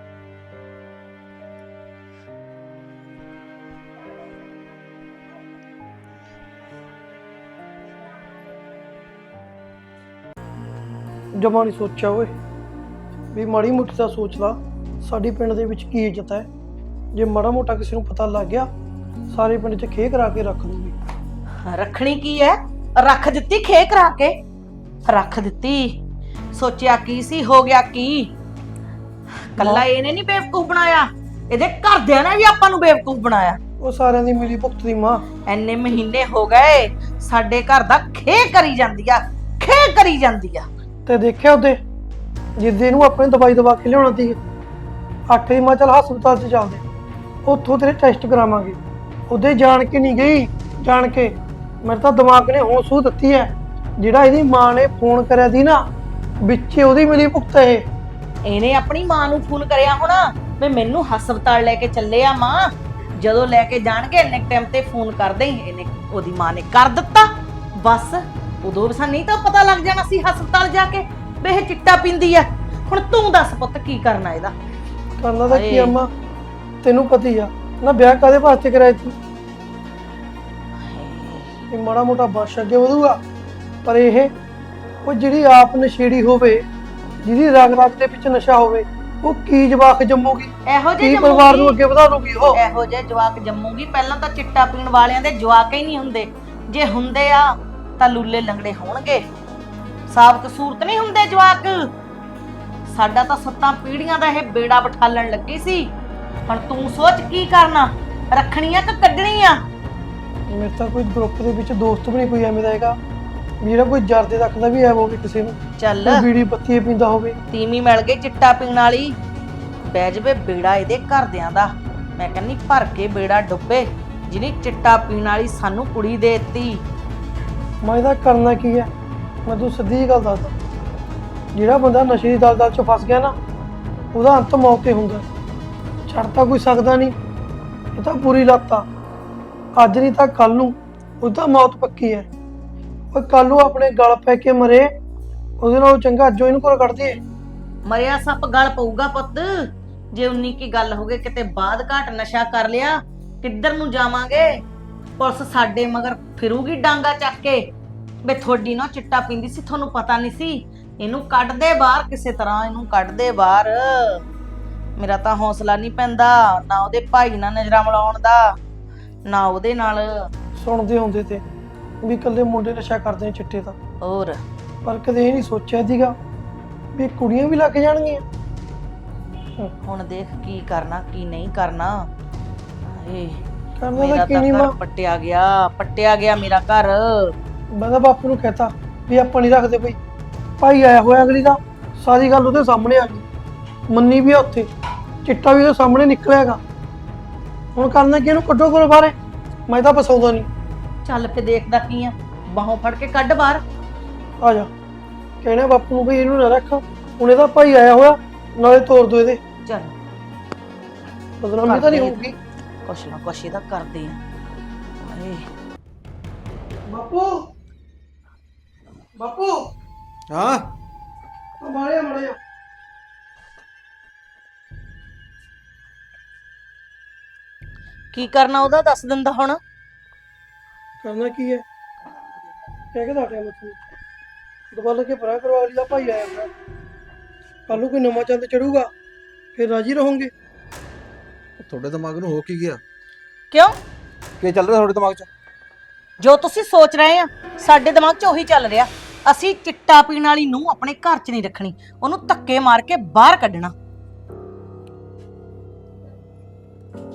ਜਮਾ ਨਹੀਂ ਸੋਚਿਆ ਓਏ। ਵੀ ਮਾੜੀ ਮੋਟੀ ਤਾਂ ਸੋਚ ਲਾ ਸਾਡੀ ਪਿੰਡ ਦੇ ਵਿੱਚ ਕੀ ਇੱਜ਼ਤ ਹੈ? ਜੇ ਮਾੜਾ ਮੋਟਾ ਕਿਸੇ ਨੂੰ ਪਤਾ ਲੱਗ ਗਿਆ ਸਾਰੇ ਪਿੰਡ 'ਚ ਖੇ ਕਰਾ ਕੇ ਰੱਖ ਦੂਗੀ। ਰੱਖਣੀ ਕੀ ਹੈ? ਰੱਖ ਦਿੱਤੀ ਖੇ ਕਰਾ ਕੇ? ਰੱਖ ਦਿੱਤੀ? ਸੋਚਿਆ ਕੀ ਸੀ ਹੋ ਗਿਆ ਕੀ? ਕੱਲਾ ਇਹਨੇ ਨਹੀਂ ਬੇਵਕੂਫ ਬਣਾਇਆ। ਇਹਦੇ ਘਰਦਿਆਂ ਨੇ ਵੀ ਆਪਾਂ ਨੂੰ ਬੇਵਕੂਫ ਬਣਾਇਆ। ਉਹ ਸਾਰਿਆਂ ਦੀ ਮਿਲੀ ਭੁਗਤ ਦੀ ਮਾਂ। ਐਨੇ ਮਹੀਨੇ ਹੋ ਗਏ ਸਾਡੇ ਘਰ ਦਾ ਖੇ ਕਰੀ ਜਾਂਦੀ ਆ ਖੇ ਕਰੀ ਜਾਂਦੀ ਆ। ਤੇ ਦੇਖਿਆ ਉਹਦੇ ਜਿੱਦੇ ਨੂੰ ਆਪਣੇ ਦਵਾਈ ਦਵਾ ਕੇ ਲਿਆਉਣਾ ਸੀ। ਅੱਠ ਦੀ ਮਾਂ ਹਸਪਤਾਲ 'ਚ ਚੱਲਦੇ ਉੱਥੋਂ ਤੇਰੇ ਟੈਸਟ ਕਰਾਵਾਂਗੇ। ਉਹਦੇ ਜਾਣ ਕੇ ਨਹੀਂ ਗਈ, ਜਾਣ ਕੇ। ਮੇਰੇ ਤਾਂ ਦਿਮਾਗ ਨੇ ਹੋਂ ਸੂ ਦਿੱਤੀ ਹੈ। ਜਿਹੜਾ ਇਹਦੀ ਮਾਂ ਨੇ ਫੋਨ ਕਰਿਆ ਸੀ ਨਾ, ਵਿੱਚੇ ਉਹਦੀ ਮਿਲੀ ਭੁਗਤ ਇਹ। ਇਹਨੇ ਆਪਣੀ ਮਾਂ ਨੂੰ ਫੋਨ ਕਰਿਆ ਹੋਣਾ, ਵੀ ਮੈਨੂੰ ਹਸਪਤਾਲ ਲੈ ਕੇ ਚੱਲੇ ਆ ਮਾਂ। ਜਦੋਂ ਲੈ ਕੇ ਜਾਣਗੇ, ਇੰਨੇ ਟਾਈਮ ਤੇ ਫੋਨ ਕਰਦੇ ਹੀ ਇਹਨੇ, ਉਹਦੀ ਮਾਂ ਨੇ ਕਰ ਦਿੱਤਾ। ਬਸ। ਉਦੋਂ ਵੀ ਸਾਨੂੰ ਨਹੀਂ ਤਾਂ ਪਤਾ ਲੱਗ ਜਾਣਾ ਸੀ ਹਸਪਤਾਲ ਜਾ ਕੇ ਵੀ ਇਹ ਚਿੱਟਾ ਪੀਂਦੀ ਆ। ਹੁਣ ਤੂੰ ਦੱਸ ਪੁੱਤ ਕੀ ਕਰਨਾ ਇਹਦਾ? ਕਰਨਾ ਤਾਂ ਕੀ ਹਾਏ। ਆ ਮਾਂ ਤੈਨੂੰ ਪਤੀ ਆ। ਨਾ ਵਿਆਹ ਕਾਦੇ ਵਾਸਤੇ ਕਰਾਇਆ ਸੀ ਇਹ ਮਾੜਾ ਮੋਟਾ ਬਰਸ਼ ਅੱਗੇ ਵਧੂਗਾ। ਪਰ ਇਹ ਉਹ ਜਿਹੜੀ ਆਪ ਨਸ਼ੇੜੀ ਹੋਵੇ ਜਿਹਦੀ ਰਗ ਰਗ ਦੇ ਵਿੱਚ ਨਸ਼ਾ ਹੋਵੇ ਉਹ ਕੀ ਜਵਾਕ ਜੰਮੂਗੀ? ਇਹੋ ਜਿਹੇ ਕੀ ਪਰਿਵਾਰ ਨੂੰ ਅੱਗੇ ਵਧਾ ਦੂਗੀ ਉਹ? ਇਹੋ ਜਿਹੇ ਜਵਾਕ ਜੰਮੂਗੀ? ਪਹਿਲਾਂ ਤਾਂ ਚਿੱਟਾ ਪੀਣ ਵਾਲਿਆਂ ਦੇ ਜਵਾਕ ਹੀ ਨਹੀਂ ਹੁੰਦੇ। ਜੇ ਹੁੰਦੇ ਆ ਤਾਂ ਲੁੱਲੇ ਲੰਗੜੇ ਹੋਣਗੇ। ਸਾਬਤ ਸੂਰਤ ਨਹੀਂ ਹੁੰਦੇ ਜਵਾਕ। ਸਾਡਾ ਤਾਂ ਸੱਤਾਂ ਪੀੜ੍ਹੀਆਂ ਦਾ ਇਹ ਬੇੜਾ ਬਿਠਾਲਣ ਲੱਗੀ ਸੀ। ਹੁਣ ਤੂੰ ਸੋਚ ਕੀ ਕਰਨਾ? ਰੱਖਣੀ ਆ ਕਿ ਕੱਢਣੀ ਆ ਮੇਰੇ ਤਾਂ ਕੋਈ ਗਰੁੱਪ ਦੇ ਵਿੱਚ ਦੋਸਤ ਵੀ ਨਹੀਂ ਕੋਈ ਐਵੇਂ ਦਾ ਹੈਗਾ। ਜਿਹੜਾ ਕੋਈ ਜਰਦੇ ਰੱਖਦਾ ਵੀ ਹੈ ਹੋਵੇ ਕਿਸੇ ਨੂੰ। ਚੱਲ। ਕੋਈ ਬੀੜੀ ਬੱਤੀ ਪੀਂਦਾ ਹੋਵੇ। ਤੀਵੀਂ ਮਿਲ ਗਈ ਚਿੱਟਾ ਪੀਣ ਵਾਲੀ। ਬਹਿ ਜਵੇ ਬੇੜਾ ਇਹਦੇ ਘਰਦਿਆਂ ਦਾ। ਮੈਂ ਕਹਿੰਨੀ ਭਰ ਕੇ ਬੇੜਾ ਡੁੱਬੇ। ਜਿਹਨੇ ਚਿੱਟਾ ਪੀਣ ਵਾਲੀ ਸਾਨੂੰ ਕੁੜੀ ਦੇਤੀ। ਮੈਂ ਇਹਦਾ ਕਰਨਾ ਕੀ ਹੈ? ਮੈਂ ਤੂੰ ਸਿੱਧੀ ਗੱਲ ਦੱਸਦਾ। ਜਿਹੜਾ ਬੰਦਾ ਨਸ਼ੇ ਦੀ ਦਲਦਲ 'ਚ ਫਸ ਗਿਆ ਨਾ, ਉਹਦਾ ਅੰਤ ਮੌਤ ਤੇ ਹੁੰਦਾ। ਛੱਡ ਤਾਂ ਕੋਈ ਸਕਦਾ ਨਹੀਂ। ਇਹ ਤਾਂ ਬੁਰੀ ਲੱਤ ਆ। ਅੱਜ ਨਹੀਂ ਤਾਂ ਕੱਲ ਨੂੰ ਉਹਦਾ ਮੌਤ ਪੱਕੀ ਹੈ। ਉਹ ਕੱਲ ਨੂੰ ਆਪਣੇ ਗਲ ਪੈ ਕੇ ਮਰੇ, ਉਹਦੇ ਨਾਲ ਚੰਗਾ ਅੱਜੋਂ ਇਹਨੂੰ ਕੋਲ ਕੱਢ ਦਈਏ। ਮਰਿਆ ਸੱਪ ਗਲ ਪਊਗਾ ਪੁੱਤ। ਜੇ ਉਨੀ ਕੀ ਗੱਲ ਹੋ ਗਈ, ਕਿਤੇ ਬਾਦ ਘਾਟ ਨਸ਼ਾ ਕਰ ਲਿਆ, ਕਿੱਧਰ ਨੂੰ ਜਾਵਾਂਗੇ? ਪੁਲਿਸ ਸਾਡੇ ਮਗਰ ਫਿਰੂਗੀ ਡਾਂਗਾ ਚੱਕ ਕੇ। ਬੇ ਤੁਹਾਡੀ ਨਾ ਚਿੱਟਾ ਪੀਂਦੀ ਸੀ ਤੁਹਾਨੂੰ ਪਤਾ ਨਹੀਂ ਸੀ। ਇਹਨੂੰ ਕੱਢ ਦੇ ਬਾਹਰ ਕਿਸੇ ਤਰ੍ਹਾਂ ਇਹਨੂੰ ਕੱਢ ਦੇ ਬਾਹਰ। ਮੇਰਾ ਤਾਂ ਹੌਸਲਾ ਨਹੀਂ ਪੈਂਦਾ ਨਾ ਉਹਦੇ ਭਾਈ ਨਾਲ ਨਜ਼ਰਾਂ ਮਿਲਾਉਣ ਦਾ ਨਾ ਉਹਦੇ ਨਾਲ। ਸੁਣਦੇ ਹੁੰਦੇ ਤੇ ਵੀ ਇਕੱਲੇ ਮੁੰਡੇ ਨਸ਼ਾ ਕਰਦੇ ਨੇ ਚਿੱਟੇ ਦਾ ਹੋਰ? ਪਰ ਕਦੇ ਇਹ ਨਹੀਂ ਸੋਚਿਆ ਸੀਗਾ ਵੀ ਕੁੜੀਆਂ ਵੀ ਲੱਗ ਜਾਣਗੀਆਂ। ਹੁਣ ਦੇਖ ਕੀ ਕਰਨਾ ਕੀ ਨਹੀਂ ਕਰਨਾ। ਏ ਮੇਰਾ ਤਾਂ ਘਰ ਪੱਟਿਆ ਗਿਆ ਪੱਟਿਆ ਗਿਆ ਮੇਰਾ ਘਰ। ਮੈਂ ਤਾਂ ਬਾਪੂ ਨੂੰ ਕਹਤਾ ਵੀ ਆਪਾਂ ਨਹੀਂ ਰੱਖਦੇ ਬਈ। ਭਾਈ ਆਇਆ ਹੋਇਆ ਅਗਲੀ ਦਾ ਸਾਰੀ ਗੱਲ ਉਹਦੇ ਸਾਹਮਣੇ ਆ ਗਈ। ਮੰਨੀ ਵੀ ਆ ਉੱਥੇ ਚਿੱਟਾ ਵੀ ਉਹਦੇ ਸਾਹਮਣੇ ਨਿਕਲਿਆਗਾ ਹੁਣ ਕਰਨਾ ਕਿ ਇਹਨੂੰ ਕੱਢੋ ਕੋਲ ਬਾਹਰੇ। ਮੈਂ ਤਾਂ ਫਸਾਉਂਦਾ ਨਹੀਂ ਚੱਲ ਫੇ ਦੇਖਦਾ ਕੀ ਆ ਬਾਹੋਂ ਫੜ ਕੇ ਕੱਢ ਬਾਹਰ। ਆ ਜਾ। ਕਹਿਣਾ ਬਾਪੂ ਨੂੰ ਵੀ ਇਹਨੂੰ ਨਾ ਰੱਖ। ਹੁਣ ਇਹਦਾ ਭਾਈ ਆਇਆ ਹੋਇਆ ਨਾਲੇ ਤੋੜ ਦੋ ਇਹਦੇ। ਚੱਲ। ਬਦਨਾਮੀ ਤਾਂ ਨਹੀਂ। ਹੋਊਗੀ। ਕੁਛ ਨਾ ਕੁਛ ਇਹਦਾ ਕਰਦੇ ਆ। ਹਾਏ। ਬਾਪੂ। ਬਾਪੂ। ਹਾਂ? ਮਾਰਿਆ ਮਾਰਿਆ। ਕੀ ਕਰਨਾ ਉਹਦਾ? ਦੱਸ ਦਿੰਦਾ ਹੁਣ। ਕਰਨਾ ਕੀ ਹੈ? ਕਹਿ ਕੇ ਦੱਸਿਆ ਮੈਂ ਤੁਹਾਨੂੰ। ਦੁਬਾਰਾ ਕੇ ਪਰਾਂ ਕਰਵਾ ਲਈ ਦਾ ਭਾਈ ਆਇਆ ਕੱਲ ਨੂੰ ਕੋਈ ਨਵਾਂ ਚੰਦ ਚੜੂਗਾ ਫਿਰ ਰਾਜੀ ਰਹੋਗੇ। ਤੁਹਾਡੇ ਦਿਮਾਗ ਨੂੰ ਹੋ ਕੀ ਗਿਆ? ਕਿਉਂ? ਕੀ ਚੱਲ ਰਿਹਾ ਤੁਹਾਡੇ ਦਿਮਾਗ 'ਚ? ਜੋ ਤੁਸੀਂ ਸੋਚ ਰਹੇ ਆ ਸਾਡੇ ਦਿਮਾਗ 'ਚ ਉਹੀ ਚੱਲ ਰਿਹਾ। ਅਸੀਂ ਚਿੱਟਾ ਪੀਣ ਵਾਲੀ ਨੂੰ ਆਪਣੇ ਘਰ 'ਚ ਨਹੀਂ ਰੱਖਣੀ। ਉਹਨੂੰ ਧੱਕੇ ਮਾਰ ਕੇ ਬਾਹਰ ਕੱਢਣਾ।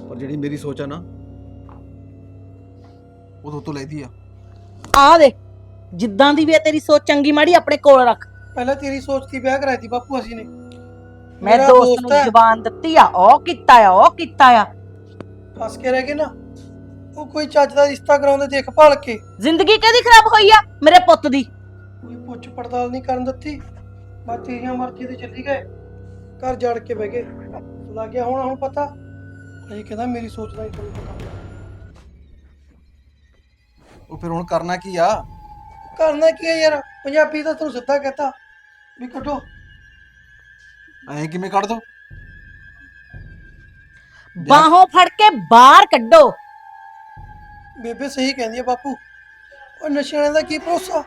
ਪਰ ਜਿਹੜੀ ਮੇਰੀ ਸੋਚ ਆ ਨਾ ਉਹ ਤੋਂ ਤੋਂ ਲੈਦੀ ਆ। ਆ ਦੇ ਜਿੱਦਾਂ ਦੀ ਵੀ ਹੈ ਤੇਰੀ ਸੋਚ ਚੰਗੀ ਮਾੜੀ ਆਪਣੇ ਕੋਲ ਰੱਖ। ਪਹਿਲਾਂ ਤੇਰੀ ਸੋਚ ਦੀ ਵਿਆਹ ਕਰਾਈ ਤੀ ਬਾਪੂ ਅਸੀਂ ਨੇ? ਮੈਂ ਮੇਰਾ ਦੋਸਤ ਨੂੰ ਹੈ, ਜ਼ਬਾਨ ਦਿੱਤੀ ਆ ਉਹ ਕੀਤਾ ਆ ਉਹ ਕੀਤਾ ਆ। ਫਸ ਕੇ ਰਹਿ ਗਏ ਨਾ। ਉਹ ਕੋਈ ਚੱਜ ਦਾ ਰਿਸ਼ਤਾ ਕਰਾਉਂਦੇ ਦੇਖ ਭਾਲ ਕੇ। ਜ਼ਿੰਦਗੀ ਕਿਹਦੀ ਖਰਾਬ ਹੋਈ ਆ? ਮੇਰੇ ਪੁੱਤ ਦੀ। ਕੋਈ ਪੁੱਛ ਪੜਤਾਲ ਨਹੀਂ ਕਰਨ ਦਿੱਤੀ। ਬਸ ਤੇਰੀਆਂ ਮਰਜ਼ੀ ਤੇ ਚੱਲੀ ਗਏ। ਘਰ ਜੜ ਕੇ ਬਹਿ ਗਏ। ਲੱਗ ਗਿਆ ਹੁਣ ਹੁਣ ਪਤਾ। ਇਹ ਕਹਿੰਦਾ ਮੇਰੀ ਸੋਚ ਦਾ ਨਹੀਂ ਤੁਹਾਨੂੰ ਪਤਾ ਉਹ ਫਿਰ ਹੁਣ ਕਰਨਾ ਕੀ ਆ? ਕਰਨਾ ਕੀ ਹੈ ਯਾਰ? ਪੰਜਾਬੀ ਤਾਂ ਤੈਨੂੰ ਸਿੱਧਾ ਕਹਤਾ। ਵੀ ਕੱਢੋ। ਐਂ ਕਿਵੇਂ ਕੱਢ ਦੋ? ਬਾਹੋਂ ਫੜ ਕੇ ਬਾਹਰ ਕੱਢੋ। ਬੇਬੇ ਸਹੀ ਕਹਿੰਦੀ ਹੈ ਬਾਪੂ। ਉਹ ਨਸ਼ੇ ਵਾਲਿਆਂ ਦਾ ਕੀ ਭਰੋਸਾ?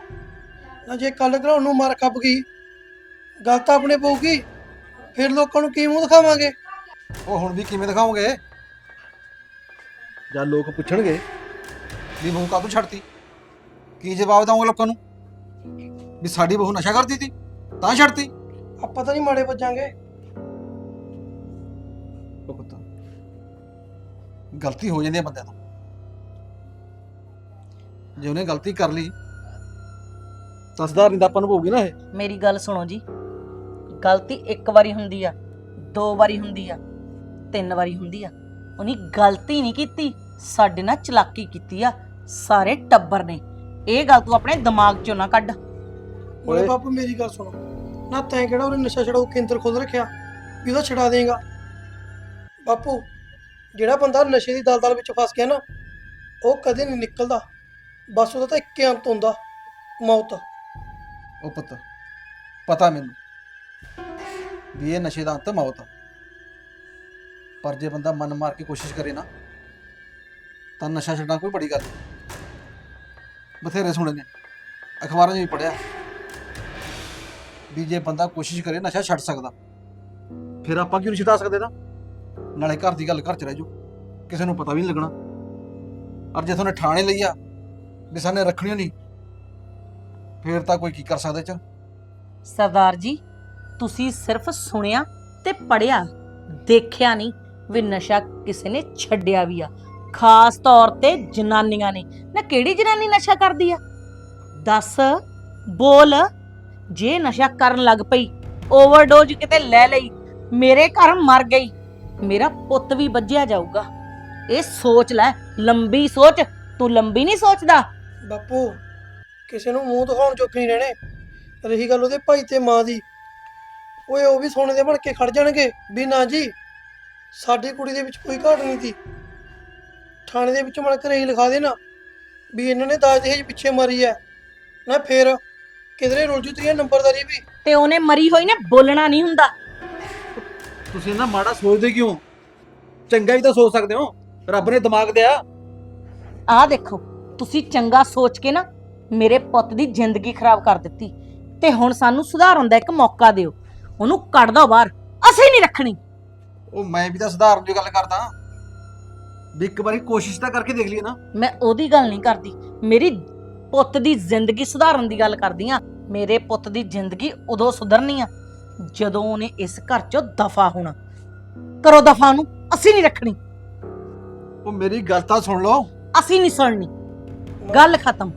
ਨਾ ਜੇ ਕੱਲ ਘਰਾਉਣ ਨੂੰ ਮਾਰ ਖੱਪ ਗਈ ਗੱਲ ਤਾਂ ਆਪਣੇ ਪਊਗੀ ਫਿਰ ਲੋਕਾਂ ਨੂੰ ਕੀ ਮੂੰਹ ਦਿਖਾਵਾਂਗੇ? ਉਹ ਹੁਣ ਵੀ ਕਿਵੇਂ ਦਿਖਾਓਗੇ? ਜਾਂ ਲੋਕ ਪੁੱਛਣਗੇ? ਵੀ ਬਹੂ ਕਾਹਤੋਂ ਛੱਡਤੀ? ਕੀ ਜਵਾਬ ਦਵਾਂਗੇ ਲੋਕਾਂ ਨੂੰ? ਵੀ ਸਾਡੀ ਬਹੂ ਨਸ਼ਾ ਕਰਦੀ ਸੀ ਤਾਂ ਛੱਡਤੀ? ਆਪਾਂ ਤਾਂ ਨਹੀਂ ਮਾੜੇ ਵੱਜਾਂਗੇ। ਉਹ ਪੁੱਤ ਗਲਤੀ ਹੋ ਜਾਂਦੀ ਹੈ ਬੰਦਿਆਂ ਤੋਂ। ਜੇ ਉਹਨੇ ਗਲਤੀ ਕਰ ਲਈ ਤਾਂ ਸੁਧਾਰਨੀ ਤਾਂ ਆਪਾਂ ਨੂੰ ਪਊਗੀ ਨਾ ਇਹ। ਮੇਰੀ ਗੱਲ ਸੁਣੋ ਜੀ। ਗਲਤੀ ਇੱਕ ਵਾਰੀ ਹੁੰਦੀ ਆ ਦੋ ਵਾਰੀ ਹੁੰਦੀ ਆ ਤਿੰਨ ਵਾਰੀ ਹੁੰਦੀ ਆ। ਉਹਨੇ ਗਲਤੀ ਨਹੀਂ ਕੀਤੀ ਸਾਡੇ ਨਾਲ ਚਲਾਕੀ ਕੀਤੀ ਆ ਸਾਰੇ ਟੱਬਰ ਨੇ। ਇਹ ਗੱਲ ਤੂੰ ਆਪਣੇ ਦਿਮਾਗ 'ਚੋਂ ਨਾ ਕੱਢ। ਓਏ ਓਏ। ਬਾਪੂ ਮੇਰੀ ਗੱਲ ਸੁਣੋ। ਨਾ ਤੈਂ ਕਿਹੜਾ ਉਹਨੇ ਨਸ਼ਾ ਛਡਾਊ ਕੇਂਦਰ ਖੋਲ ਰੱਖਿਆ? ਵੀ ਉਹਦਾ ਛਡਾ ਦੇਗਾ। ਬਾਪੂ, ਜਿਹੜਾ ਬੰਦਾ ਨਸ਼ੇ ਦੀ ਦਲਦਲ ਵਿੱਚ ਫਸ ਗਿਆ ਨਾ, ਉਹ ਕਦੇ ਨਹੀਂ ਨਿਕਲਦਾ। ਬਸ ਉਹਦਾ ਤਾਂ ਇੱਕੇ ਅੰਤ ਹੁੰਦਾ, ਮੌਤ। ਉਹ ਪੁੱਤ, ਪਤਾ ਮੈਨੂੰ ਵੀ ਇਹ ਨਸ਼ੇ ਦਾ ਅੰਤ ਮੌਤ ਆ। ਪਰ ਜੇ ਬੰਦਾ ਮਨ ਮਾਰ ਕੇ ਕੋਸ਼ਿਸ਼ ਕਰੇ ਨਾ, ਤਾਂ ਨਸ਼ਾ ਛੱਡਣਾ ਕੋਈ ਬੜੀ ਗੱਲ ਨਹੀਂ। ਬਥੇਰੇ ਸੁਣੇ ਨੇ ਅਖਬਾਰਾਂ 'ਚ ਵੀ ਪੜਿਆ ਵੀ ਜੇ ਬੰਦਾ ਕੋਸ਼ਿਸ਼ ਕਰੇ ਨਸ਼ਾ ਛੱਡ ਸਕਦਾ, ਫਿਰ ਆਪਾਂ ਕਿਉਂ ਨਹੀਂ ਛਡਾ ਸਕਦੇ ਤਾਂ ਨਾਲੇ ਘਰ ਦੀ ਗੱਲ ਘਰ 'ਚ ਰਹਿ ਜੂ ਕਿਸੇ ਨੂੰ ਪਤਾ ਵੀ ਨਹੀਂ ਲੱਗਣਾ। ਔਰ ਜੇ ਤੁਹਾਨੂੰ ਠਾਣੇ ਲਈ ਵੀ ਸਾਨੇ ਰੱਖਣੀ ਨਹੀਂ ਫਿਰ ਤਾਂ ਕੋਈ ਕੀ ਕਰ ਸਕਦਾ 'ਚ? ਸਰਦਾਰ ਜੀ, ਤੁਸੀਂ ਸਿਰਫ ਸੁਣਿਆ ਤੇ ਪੜਿਆ ਦੇਖਿਆ ਨਹੀਂ ਵੀ ਨਸ਼ਾ ਕਿਸੇ ਨੇ ਛੱਡਿਆ ਵੀ ਆ। ਖਾਸ ਤੌਰ ਤੇ ਜਨਾਨੀਆਂ ਨੇ। ਨਾ ਕਿਹੜੀ ਜਨਾਨੀ ਨਸ਼ਾ ਕਰਦੀ ਆ? ਦੱਸ, ਬੋਲ। ਜੇ ਨਸ਼ਾ ਕਰਨ ਲੱਗ ਪਈ ਓਵਰਡੋਜ਼ ਕਿਤੇ ਲੈ ਲਈ, ਮੇਰੇ ਘਰ ਮਰ ਗਈ, ਮੇਰਾ ਪੁੱਤ ਵੀ ਵੱਜਿਆ ਜਾਊਗਾ। ਇਹ ਸੋਚ ਲੈ, ਲੰਬੀ ਸੋਚ, ਤੂੰ ਲੰਬੀ ਨਹੀਂ ਸੋਚਦਾ? ਬਾਪੂ, ਕਿਸੇ ਨੂੰ ਮੂੰਹ ਦਿਖਾਉਣ ਚੁੱਕ ਨਹੀਂ ਰਹਿਣੇ। ਰਹੀ ਗੱਲ ਉਹਦੇ ਭਾਈ ਤੇ ਮਾਂ ਦੀ। ਓਏ, ਉਹ ਵੀ ਸੋਨੇ ਦੇ ਬਣ ਕੇ ਖੜ ਜਾਣਗੇ। ਵੀ ਨਾ ਜੀ, ਸਾਡੀ ਕੁੜੀ ਦੇ ਵਿੱਚ ਕੋਈ ਘਾਟ ਨਹੀਂ ਸੀ। ਥਾਣੇ ਦੇ ਵਿੱਚ ਮੜ ਕੇ ਹੀ ਲਿਖਾ ਦੇਣਾ। ਵੀ ਇਹਨਾਂ ਨੇ ਦਾਜ ਦਹੇਜ ਪਿੱਛੇ ਮਾਰੀ ਹੈ ਨਾ ਫੇਰ ਕਿਧਰੇ ਰੁਲ ਜੂ ਤੇਰੀ ਨੰਬਰਦਾਰੀ ਵੀ? ਤੇ ਉਹਨੇ ਮਰੀ ਹੋਈ ਨੇ ਬੋਲਣਾ ਨਹੀਂ ਹੁੰਦਾ। ਤੁਸੀਂ ਨਾ ਮਾੜਾ ਸੋਚਦੇ ਕਿਉਂ? ਚੰਗਾ ਵੀ ਤਾਂ ਸੋਚ ਸਕਦੇ ਹੋ। ਰੱਬ ਨੇ ਦਿਮਾਗ ਦਿਆ। ਆਹ ਦੇਖੋ ਤੁਸੀਂ ਚੰਗਾ ਸੋਚ ਕੇ ਨਾ ਮੇਰੇ ਪੁੱਤ ਦੀ ਜ਼ਿੰਦਗੀ ਖਰਾਬ ਕਰ ਦਿੱਤੀ। ਤੇ ਹੁਣ ਸਾਨੂੰ ਸੁਧਾਰਨ ਦਾ ਇੱਕ ਮੌਕਾ ਦਿਓ। ਉਹਨੂੰ ਕੱਢ ਦੋ ਬਾਹਰ। ਅਸੀਂ ਨਹੀਂ ਰੱਖਣੀ। ਉਹ ਮੈਂ ਵੀ ਤਾਂ ਸੁਧਾਰਨ ਦੀ ਗੱਲ ਕਰਦਾ। ਵੀ ਇੱਕ ਵਾਰੀ ਕੋਸ਼ਿਸ਼ ਤਾਂ ਕਰਕੇ ਦੇਖ ਲਈਏ ਨਾ। ਮੈਂ ਉਹਦੀ ਗੱਲ ਨਹੀਂ ਕਰਦੀ। ਮੇਰੀ ਪੁੱਤ ਦੀ ਜ਼ਿੰਦਗੀ ਸੁਧਾਰਨ ਦੀ ਗੱਲ ਕਰਦੀ ਆ। ਮੇਰੇ ਪੁੱਤ ਦੀ ਜ਼ਿੰਦਗੀ ਉਦੋਂ ਸੁਧਰਨੀ ਆ ਜਦੋਂ ਉਹਨੇ ਇਸ ਘਰ ਚੋਂ ਦਫਾ ਹੋਣਾ। ਕਰੋ ਦਫਾ ਨੂੰ ਅਸੀਂ ਨਹੀਂ ਰੱਖਣੀ। ਉਹ ਮੇਰੀ ਗੱਲ ਤਾਂ ਸੁਣ ਲਓ। ਅਸੀਂ ਨਹੀਂ ਸੁਣਨੀ। ਗੱਲ ਖਤਮ।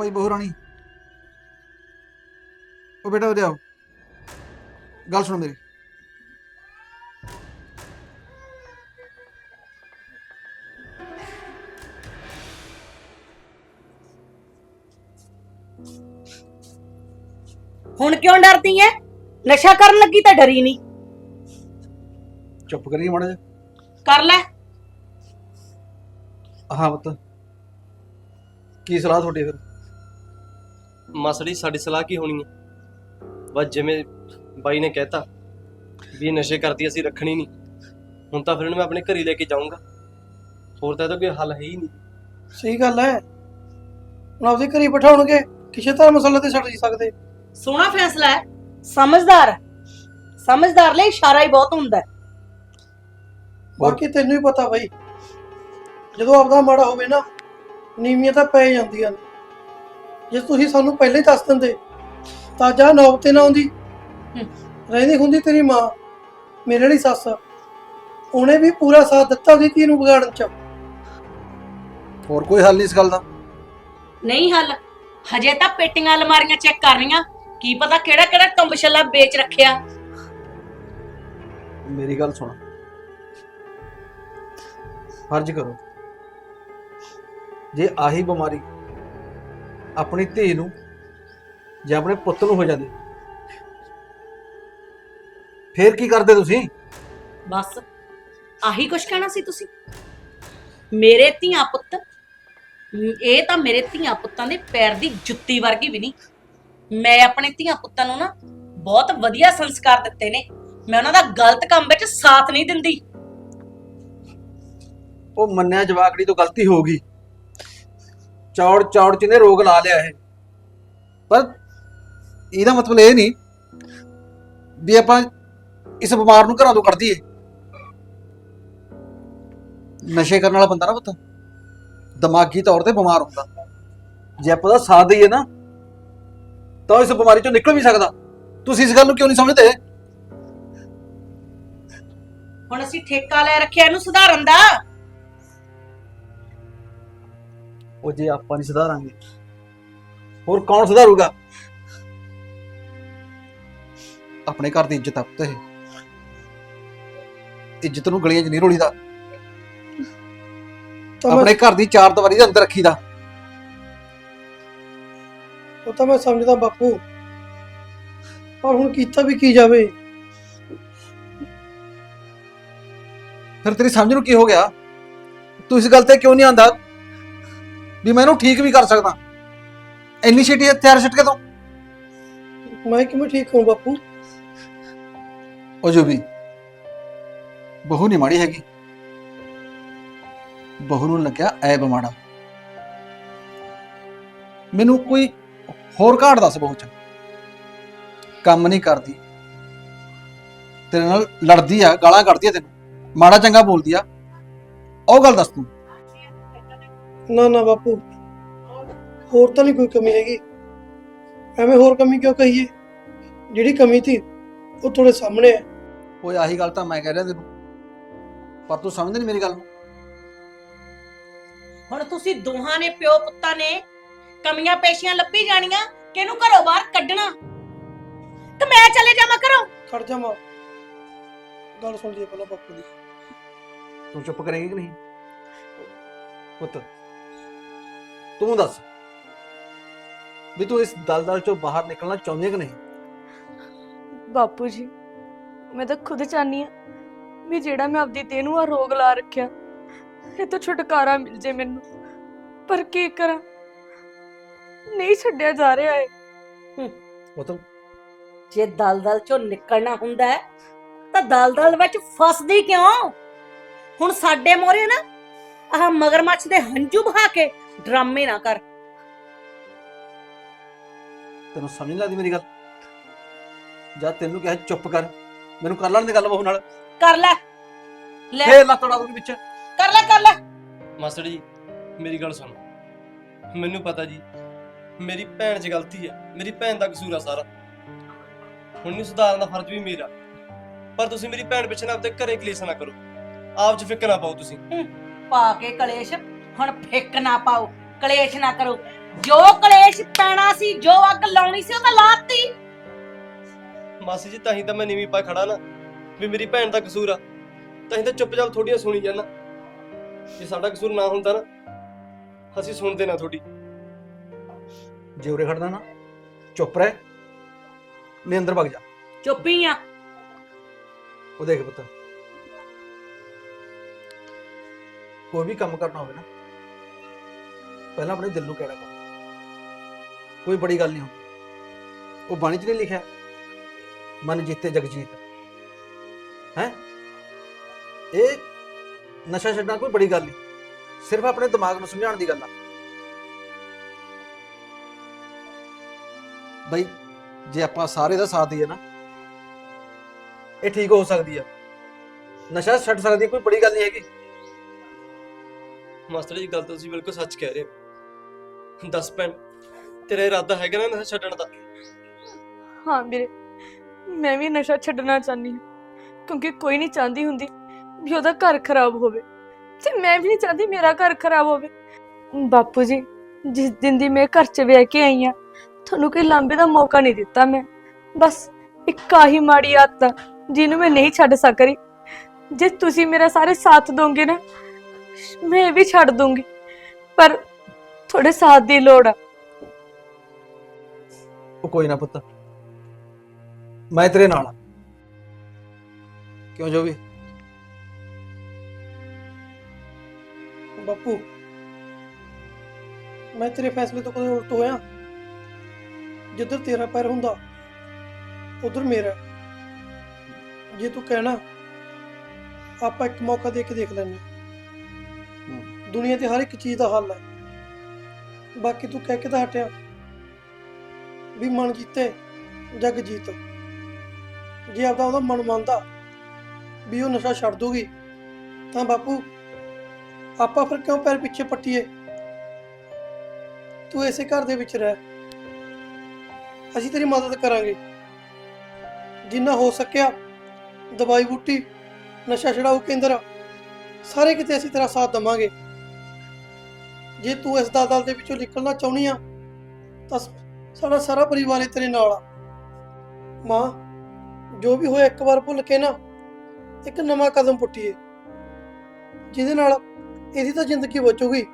ਭਾਈ ਬਹੂ ਰਾਣੀ। ਉਹ ਬੇਟਾ ਉਰੇ ਆਓ। ਗੱਲ ਸੁਣ ਮੇਰੀ। ਹੁਣ ਕਿਉਂ ਡਰਦੀ ਐ? ਨਸ਼ਾ ਕਰਨ ਲੱਗੀ ਤਾਂ ਡਰੀ ਨਹੀਂ ਚੁੱਪ ਕਰੀਏ ਮਾੜਾ ਜਿਹਾ। ਕਰ ਲੈ। ਹਾਂ ਪੁੱਤ। ਕੀ ਸਲਾਹ ਤੁਹਾਡੀ ਫਿਰ? ਮਸੜੀ ਸਾਡੀ ਸਲਾਹ ਕੀ ਹੋਣੀ ਹੈ? ਬਸ ਜਿਵੇਂ ਬਾਈ ਨੇ ਕਹਿਤਾ ਵੀ ਇਹ ਨਸ਼ੇ ਕਰਦੀ ਅਸੀਂ ਰੱਖਣੀ ਨਹੀਂ। ਹੁਣ ਤਾਂ ਫਿਰ ਇਹਨੂੰ ਮੈਂ ਆਪਣੇ ਘਰ ਲੈ ਕੇ ਜਾਊਂਗਾ। ਹੋਰ ਤਾਂ ਇਹਦਾ ਕੋਈ ਹੱਲ ਹੈ ਹੀ ਨਹੀਂ। ਸਹੀ ਗੱਲ ਹੈ। ਹੁਣ ਆਪਦੇ ਘਰੀ ਬਿਠਾਉਣਗੇ ਕਿਸੇ ਤਰ੍ਹਾਂ ਮਸਲੇ ਤੇ ਛੱਡ ਨਹੀਂ ਸਕਦੇ। ਸੋਹਣਾ ਫੈਸਲਾ ਹੈ। ਸਮਝਦਾਰ। ਸਮਝਦਾਰ ਲਈ ਇਸ਼ਾਰਾ ਹੀ ਬਹੁਤ ਹੁੰਦਾ ਹੈ। ਬਾਕੀ ਤੈਨੂੰ ਹੀ ਪਤਾ ਬਾਈ। ਜਦੋਂ ਆਪਦਾ ਮਾੜਾ ਹੋਵੇ ਨਾ ਨੀਵੀਆਂ ਤਾਂ ਪੈ ਜਾਂਦੀਆਂ ਨੇ। ਜੇ ਤੁਸੀਂ ਸਾਨੂੰ ਪਹਿਲਾਂ ਹੀ ਦੱਸ ਦਿੰਦੇ ਤਾਂ ਜਾ ਨੌਬਤੇ ਨਾ ਆਉਂਦੀ। ਰਹਿੰਦੀ ਹੁੰਦੀ ਤੇਰੀ ਮਾਂ ਮੇਰੇ ਲਈ ਸੱਸ। ਉਹਨੇ ਵੀ ਪੂਰਾ ਸਾਥ ਦਿੱਤਾ ਉਹਦੀ ਧੀ ਨੂੰ ਵਿਗਾੜਨ ਚ। ਹੋਰ ਕੋਈ ਹੱਲ ਨਹੀਂ ਇਸ ਗੱਲ ਦਾ? ਨਹੀਂ ਹੱਲ। ਹਜੇ ਤਾਂ ਪੇਟੀਆਂ ਅਲਮਾਰੀਆਂ ਚੈੱਕ ਕਰ ਰਹੀਆਂ। ਕੀ ਪਤਾ ਕਿਹੜਾ ਕਿਹੜਾ ਕੰਬਸ਼ਲਾ ਵੇਚ ਰੱਖਿਆ। ਮੇਰੀ ਗੱਲ ਸੁਣ। ਫਰਜ਼ ਕਰੋ। ਜੇ ਆਹੀ ਬਿਮਾਰੀ ਆਪਣੀ ਧੀ ਨੂੰ ਜਾਂ ਆਪਣੇ ਪੁੱਤ ਨੂੰ ਹੋ ਜਾਂਦੀ। ਫੇਰ ਕੀ ਕਰਦੇ ਤੁਸੀਂ? ਬਸ ਆਹੀ ਕੁਛ ਕਹਿਣਾ ਸੀ ਤੁਸੀਂ। ਮੇਰੇ ਧੀਆਂ ਪੁੱਤ ਇਹ ਤਾਂ ਮੇਰੇ ਧੀਆਂ ਪੁੱਤਾਂ ਦੇ ਪੈਰ ਦੀ ਜੁੱਤੀ ਵਰਗੀ ਵੀ ਨਹੀਂ। ਮੈਂ ਆਪਣੇ ਧੀਆਂ ਪੁੱਤਾਂ ਨੂੰ ਨਾ ਬਹੁਤ ਵਧੀਆ ਸੰਸਕਾਰ ਦਿੱਤੇ ਨੇ। ਮੈਂ ਉਹਨਾਂ ਦਾ ਗਲਤ ਕੰਮ ਵਿੱਚ ਸਾਥ ਨਹੀਂ ਦਿੰਦੀ। ਉਹ ਮੰਨਿਆ ਜਵਾਕੜੀ ਤੋਂ ਗਲਤੀ ਹੋ ਗਈ। ਚੌੜ ਚੌੜ ਚ ਨੇ ਰੋਗ ਲਾ ਲਿਆ ਇਹ। ਪਰ ਇਹਦਾ ਮਤਲਬ ਇਹ ਨਹੀਂ ਵੀ ਆਪਾਂ ਇਸ ਬਿਮਾਰ ਨੂੰ ਘਰਾਂ ਤੋਂ ਕੱਢ ਦਈਏ। ਨਸ਼ੇ ਕਰਨ ਵਾਲਾ ਬੰਦਾ ਨਾ ਪੁੱਤ। ਦਿਮਾਗੀ ਤੌਰ ਤੇ ਬਿਮਾਰ ਹੁੰਦਾ। ਜੇ ਆਪਾਂ ਦਾ ਸਾਥ ਦਈਏ ਨਾ, ਤਾਂ ਉਹ ਇਸ ਬਿਮਾਰੀ ਚੋਂ ਨਿਕਲ ਵੀ ਸਕਦਾ। ਤੁਸੀਂ ਇਸ ਗੱਲ ਨੂੰ ਕਿਉਂ ਨਹੀਂ ਸਮਝਦੇ? ਹੁਣ ਅਸੀਂ ਠੇਕਾ ਲੈ ਰੱਖਿਆ, ਇਹਨੂੰ ਸੁਧਾਰਨ ਦਾ। ਉਹ ਜੇ ਆਪਾਂ ਨਹੀਂ ਸੁਧਾਰਾਂਗੇ ਹੋਰ ਕੌਣ ਸੁਧਾਰੂਗਾ? ਆਪਣੇ ਘਰ ਦੀ ਇੱਜ਼ਤ ਆ ਪੁੱਤ ਇਹ। ਇੱਜ਼ਤ ਨੂੰ ਗਲੀਆਂ 'ਚ ਨਹੀਂ ਰੋਲੀਦਾ। ਤਾਂ ਮੈਂ ਆਪਣੇ ਘਰ ਦੀ ਚਾਰ ਦੀਵਾਰੀ ਦੇ ਅੰਦਰ ਰੱਖੀਦਾ। ਉਹ ਤਾਂ ਮੈਂ ਸਮਝਦਾ ਬਾਪੂ। ਪਰ ਹੁਣ ਕੀਤਾ ਵੀ ਕੀ ਜਾਵੇ? ਫਿਰ ਤੇਰੀ ਸਮਝ ਨੂੰ ਕੀ ਹੋ ਗਿਆ? ਤੂੰ ਇਸ ਗੱਲ ਤੇ ਕਿਉਂ ਨਹੀਂ ਆਂਦਾ ਵੀ ਮੈਂ ਇਹਨੂੰ ਠੀਕ ਵੀ ਕਰ ਸਕਦਾ। ਇੰਨੀ ਛੇਤੀ ਹਥਿਆਰ ਛੱਟ ਕੇ ਤੋਂ? ਮੈਂ ਕਿਵੇਂ ਠੀਕ ਹਾਂ ਬਾਪੂ? ਉਹ ਜੋ ਵੀ ਬਹੂ ਨਹੀਂ ਮਾੜੀ ਹੈਗੀ। ਬਹੂ ਨੂੰ ਲੱਗਿਆ ਐਬ ਮਾੜਾ। ਮੈਨੂੰ ਕੋਈ ਹੋਰ ਘਾਟ ਦੱਸ ਬਹੂ ਚ ਕੰਮ ਨਹੀਂ ਕਰਦੀ। ਤੇਰੇ ਨਾਲ ਲੜਦੀ ਆ ਗਾਲਾਂ ਕੱਢਦੀ ਆ ਤੈਨੂੰ। ਮਾੜਾ ਚੰਗਾ ਬੋਲਦੀ ਆ। ਉਹ ਗੱਲ ਦੱਸ ਤੂੰ। ਨਾ ਨਾ ਬਾਪੂ। ਹੋਰ ਤਾਂ ਨਹੀਂ ਕੋਈ ਕਮੀ ਹੈਗੀ। ਐਵੇਂ ਹੋਰ ਕਮੀ ਕਿਉਂ ਕਹੀਏ? ਜਿਹੜੀ ਕਮੀ ਸੀ ਉਹ ਤੁਹਾਡੇ ਸਾਹਮਣੇ ਹੈ। ਓਏ ਆਹੀ ਗੱਲ ਤਾਂ ਮੈਂ ਕਹਿ ਰਿਹਾ ਤੈਨੂੰ। ਪਰ ਤੂੰ ਸਮਝਦਾ ਨਹੀਂ ਮੇਰੀ ਗੱਲ ਨੂੰ। ਹੁਣ ਤੁਸੀਂ ਦੋਹਾਂ ਨੇ ਪਿਓ ਪੁੱਤਾਂ ਨੇ ਕਮੀਆਂ ਪੇਸ਼ੀਆਂ ਲੱਭੀ ਜਾਣੀਆਂ ਕਿ ਇਹਨੂੰ ਘਰੋਂ ਬਾਹਰ ਕੱਢਣਾ? ਕਿ ਮੈਂ ਚਲੇ ਜਾਵਾਂ ਘਰੋਂ? ਖੜ ਜਾ ਮਾਂ। ਗੱਲ ਸੁਣ ਲਈ ਪਹਿਲਾਂ ਬਾਪੂ ਦੀ। ਤੂੰ ਚੁੱਪ ਕਰੇਂਗੀ ਕਿ ਨਹੀਂ? ਪੁੱਤ ਤੂੰ ਦੱਸ ਵੀ ਤੂੰ ਇਸ ਦਲਦਲ ਚੋਂ ਬਾਹਰ ਨਿਕਲਣਾ ਚਾਹੁੰਦੀ ਹੈ ਕਿ ਨਹੀਂ? ਬਾਪੂ ਜੀ ਮੈਂ ਤਾਂ ਖੁਦ ਚਾਹਨੀ ਆ ਵੀ ਜਿਹੜਾ ਮੈਂ ਆਪਦੀ ਦੇਹ ਨੂੰ ਆ ਰੋਗ ਲਾ ਰੱਖਿਆ ਇਹ ਤੋਂ ਛੁਟਕਾਰਾ ਮਿਲ ਜੇ ਮੈਨੂੰ। ਪਰ ਕੀ ਕਰਾਂ? ਨਹੀਂ ਛੱਡਿਆ ਜਾ ਰਿਹਾ ਏ। ਪੁੱਤ ਜੇ ਦਲਦਲ ਚੋਂ ਨਿਕਲਣਾ ਹੁੰਦਾ ਹੈ, ਤਾਂ ਦਲਦਲ ਵਿੱਚ ਫਸਦੀ ਕਿਉਂ? ਹੁਣ ਸਾਡੇ ਮੋਰੇ ਨਾ ਆਹ ਮਗਰਮੱਛ ਦੇ ਹੰਝੂ ਬਹਾ ਕੇ ਡਰਾਮੇ ਨਾ ਕਰ। ਤੈਨੂੰ ਸਮਝ ਨਹੀਂ ਲੱਗਦੀ ਮੇਰੀ ਗੱਲ? ਜਦ ਤੈਨੂੰ ਕਿਹਾ ਚੁੱਪ ਕਰ? ਮੈਨੂੰ ਕਰ ਲੈਣ ਦੀ ਗੱਲ ਬਹੂ ਨਾਲ। ਕਰ ਲੈ। ਲੈ। ਫੇਰ ਲੱਤ ਉਡਾ ਦੂੰਗੀ ਵਿੱਚ। ਕਰ ਲੈ ਕਰ ਲੈ। ਜੀ ਮੇਰੀ ਗੱਲ ਸੁਣੋ। ਮੈਨੂੰ ਪਤਾ ਜੀ ਮੇਰੀ ਭੈਣ 'ਚ ਗਲਤੀ ਹੈ। ਮੇਰੀ ਭੈਣ ਦਾ ਕਸੂਰ ਆ ਸਾਰਾ। ਹੁਣ ਨੂੰ ਸੁਧਾਰਨ ਦਾ ਫਰਜ਼ ਵੀ ਮੇਰਾ। ਪਰ ਤੁਸੀਂ ਮੇਰੀ ਭੈਣ ਪਿੱਛੇ ਨਾ ਆਪਦੇ ਘਰੇ ਕਲੇਸ਼ ਨਾ ਕਰੋ। ਆਪ 'ਚ ਫਿੱਕ ਨਾ ਪਾਓ ਤੁਸੀਂ। ਪਾ ਕੇ ਕਲੇਸ਼। ਹੁਣ ਫਿੱਕ ਨਾ ਪਾਓ ਕਲੇਸ਼ ਨਾ ਕਰੋ। ਜੋ ਕਲੇਸ਼ ਪੈਣਾ ਸੀ ਜੋ ਅੱਗ ਲਾਉਣੀ ਸੀ ਉਹ ਤਾਂ ਲਾਤੀ। ਮਾਸੀ ਜੀ ਤਾਂ ਹੀ ਤਾਂ ਮੈਂ ਨੀਵੀਂ ਪਾ ਖੜਾ ਨਾ ਵੀ ਮੇਰੀ ਭੈਣ ਦਾ ਕਸੂਰ ਆ। ਤਾਂ ਹੀ ਤਾਂ ਚੁੱਪਚਾਪ ਥੋੜੀਆਂ ਸੁਣੀ ਜਾਣਾ ਜੇ ਸਾਡਾ ਕਸੂਰ ਨਾ ਹੁੰਦਾ ਨਾ ਅਸੀਂ ਸੁਣਦੇ ਨਾ ਤੁਹਾਡੀ ਜੇ ਉਰੇ ਖੜਨਾ ਨਾ ਚੁੱਪ ਰਹਿ। ਨੇ ਅੰਦਰ ਵਗ ਜਾ। ਚੁੱਪੀ ਆ। ਉਹ ਦੇਖ ਪੁੱਤ। ਕੋਈ ਵੀ ਕੰਮ ਕਰਨਾ ਹੋਵੇ ਨਾ ਪਹਿਲਾਂ ਆਪਣੇ ਦਿਲ ਨੂੰ ਕਹਿਣਾ ਕਰ ਕੋਈ ਬੜੀ ਗੱਲ ਨਹੀਂ ਉਹ ਬਾਣੀ 'ਚ ਨਹੀਂ ਲਿਖਿਆ। ਮਨ ਜਿੱਤੇ, ਜਗ ਜੀਤ। ਹੈ? ਇਹ ਨਸ਼ਾ ਛੱਡਣਾ ਕੋਈ ਬੜੀ ਗੱਲ ਨਹੀਂ। ਸਿਰਫ ਆਪਣੇ ਦਿਮਾਗ ਨੂੰ ਸਮਝਾਉਣ ਦੀ ਗੱਲ ਆ। ਬਈ, ਜੇ ਆਪਾਂ ਸਾਰੇ ਦਾ ਸਾਥ ਦਈਏ ਨਾ, ਇਹ ਠੀਕ ਹੋ ਸਕਦੀ ਆ। ਨਸ਼ਾ ਛੱਡ ਸਕਦੀ ਕੋਈ ਬੜੀ ਗੱਲ ਨਹੀਂ ਹੈਗੀ। ਮਾਸਟਰ ਜੀ, ਗੱਲ ਤਾਂ ਤੁਸੀਂ ਬਿਲਕੁਲ ਸੱਚ ਕਹਿ ਰਹੇ ਹੋ। ਦੱਸ ਭੈਣ ਤੇਰਾ ਇਰਾਦਾ ਹੈਗਾ ਨਾ ਨਸ਼ਾ ਛੱਡਣ ਦਾ? ਹਾਂ ਵੀਰੇ ਮੈਂ ਵੀ ਨਸ਼ਾ ਛੱਡਣਾ ਚਾਹਨੀ ਹਾਂ ਕਿਉਂਕਿ ਕੋਈ ਨਹੀਂ ਚਾਹੁੰਦੀ ਹੁੰਦੀ ਵੀ ਉਹਦਾ ਘਰ ਖਰਾਬ ਹੋਵੇ। ਤੇ ਮੈਂ ਵੀ ਨਹੀਂ ਚਾਹੁੰਦੀ ਮੇਰਾ ਘਰ ਖਰਾਬ ਹੋਵੇ। ਬਾਪੂ ਜੀ ਜਿਸ ਦਿਨ ਦੀ ਮੈਂ ਘਰ ਚ ਵਿਆਹ ਕੇ ਆਈ ਆ ਤੁਹਾਨੂੰ ਕੋਈ ਲਾਂਬੇ ਦਾ ਮੌਕਾ ਨਹੀਂ ਦਿੱਤਾ ਮੈਂ। ਬਸ ਇੱਕ ਆਹੀ ਮਾੜੀ ਆਦਤ ਆ, ਜਿਹਨੂੰ ਮੈਂ ਨਹੀਂ ਛੱਡ ਸਕ ਰਹੀ ਜੇ ਤੁਸੀਂ ਮੇਰਾ ਸਾਰੇ ਸਾਥ ਦੋਗੇ ਨਾ ਮੈਂ ਇਹ ਵੀ ਛੱਡ ਦੂੰਗੀ। ਪਰ ਤੁਹਾਡੇ ਸਾਥ ਦੀ ਲੋੜ ਆ। ਉਹ ਕੋਈ ਨਾ ਪੁੱਤ। ਮੈਂ ਤੇਰੇ ਨਾਲ ਆ। ਕਿਉਂ ਜੋ ਵੀ ਬਾਪੂ ਮੈਂ ਤੇਰੇ ਫੈਸਲੇ ਤੋਂ ਕਦੇ ਉਲਟ ਹੋਇਆ ਜਿੱਧਰ ਤੇਰਾ ਪੈਰ ਹੁੰਦਾ ਉਧਰ ਮੇਰਾ। ਜੇ ਤੂੰ ਕਹਿਣਾ ਆਪਾਂ ਇੱਕ ਮੌਕਾ ਦੇ ਕੇ ਦੇਖ ਲੈਂਦੇ ਹਾਂ। ਦੁਨੀਆ ਤੇ ਹਰ ਇੱਕ ਚੀਜ਼ ਦਾ ਹੱਲ ਹੈ। ਬਾਕੀ ਤੂੰ ਕਹਿ ਕੇ ਤਾਂ ਹਟਿਆ। ਵੀ ਮਨ ਜੀਤੇ ਜਗ ਜੀਤ। ਜੇ ਆਪਦਾ ਉਹਦਾ ਮਨ ਮੰਨਦਾ ਵੀ ਉਹ ਨਸ਼ਾ ਛੱਡ ਦੂਗੀ, ਤਾਂ ਬਾਪੂ ਆਪਾਂ ਫਿਰ ਕਿਉਂ ਪੈਰ ਪਿੱਛੇ ਪੱਟੀਏ? ਤੂੰ ਇਸੇ ਘਰ ਦੇ ਵਿੱਚ ਰਹਿ। ਅਸੀਂ ਤੇਰੀ ਮਦਦ ਕਰਾਂਗੇ। ਜਿੰਨਾ ਹੋ ਸਕਿਆ ਦਵਾਈ ਬੂਟੀ, ਨਸ਼ਾ ਛਡਾਊ ਕੇਂਦਰ, ਸਾਰੇ ਕਿਤੇ ਅਸੀਂ ਤੇਰਾ ਸਾਥ ਦਵਾਂਗੇ। ਜੇ ਤੂੰ ਇਸ ਦਲਦਲ ਦੇ ਵਿੱਚੋਂ ਨਿਕਲਣਾ ਚਾਹੁੰਦੀ ਆ, ਤਾਂ ਸਾਡਾ ਸਾਰਾ ਪਰਿਵਾਰ ਹੀ ਤੇਰੇ ਨਾਲ ਆ। ਮਾਂ, ਜੋ ਵੀ ਹੋਇਆ ਇੱਕ ਵਾਰ ਭੁੱਲ ਕੇ ਨਾ, ਇੱਕ ਨਵਾਂ ਕਦਮ ਪੁੱਟੀਏ। ਜਿਹਦੇ ਨਾਲ ਇਹਦੀ ਤਾਂ ਜ਼ਿੰਦਗੀ ਬਚੂਗੀ,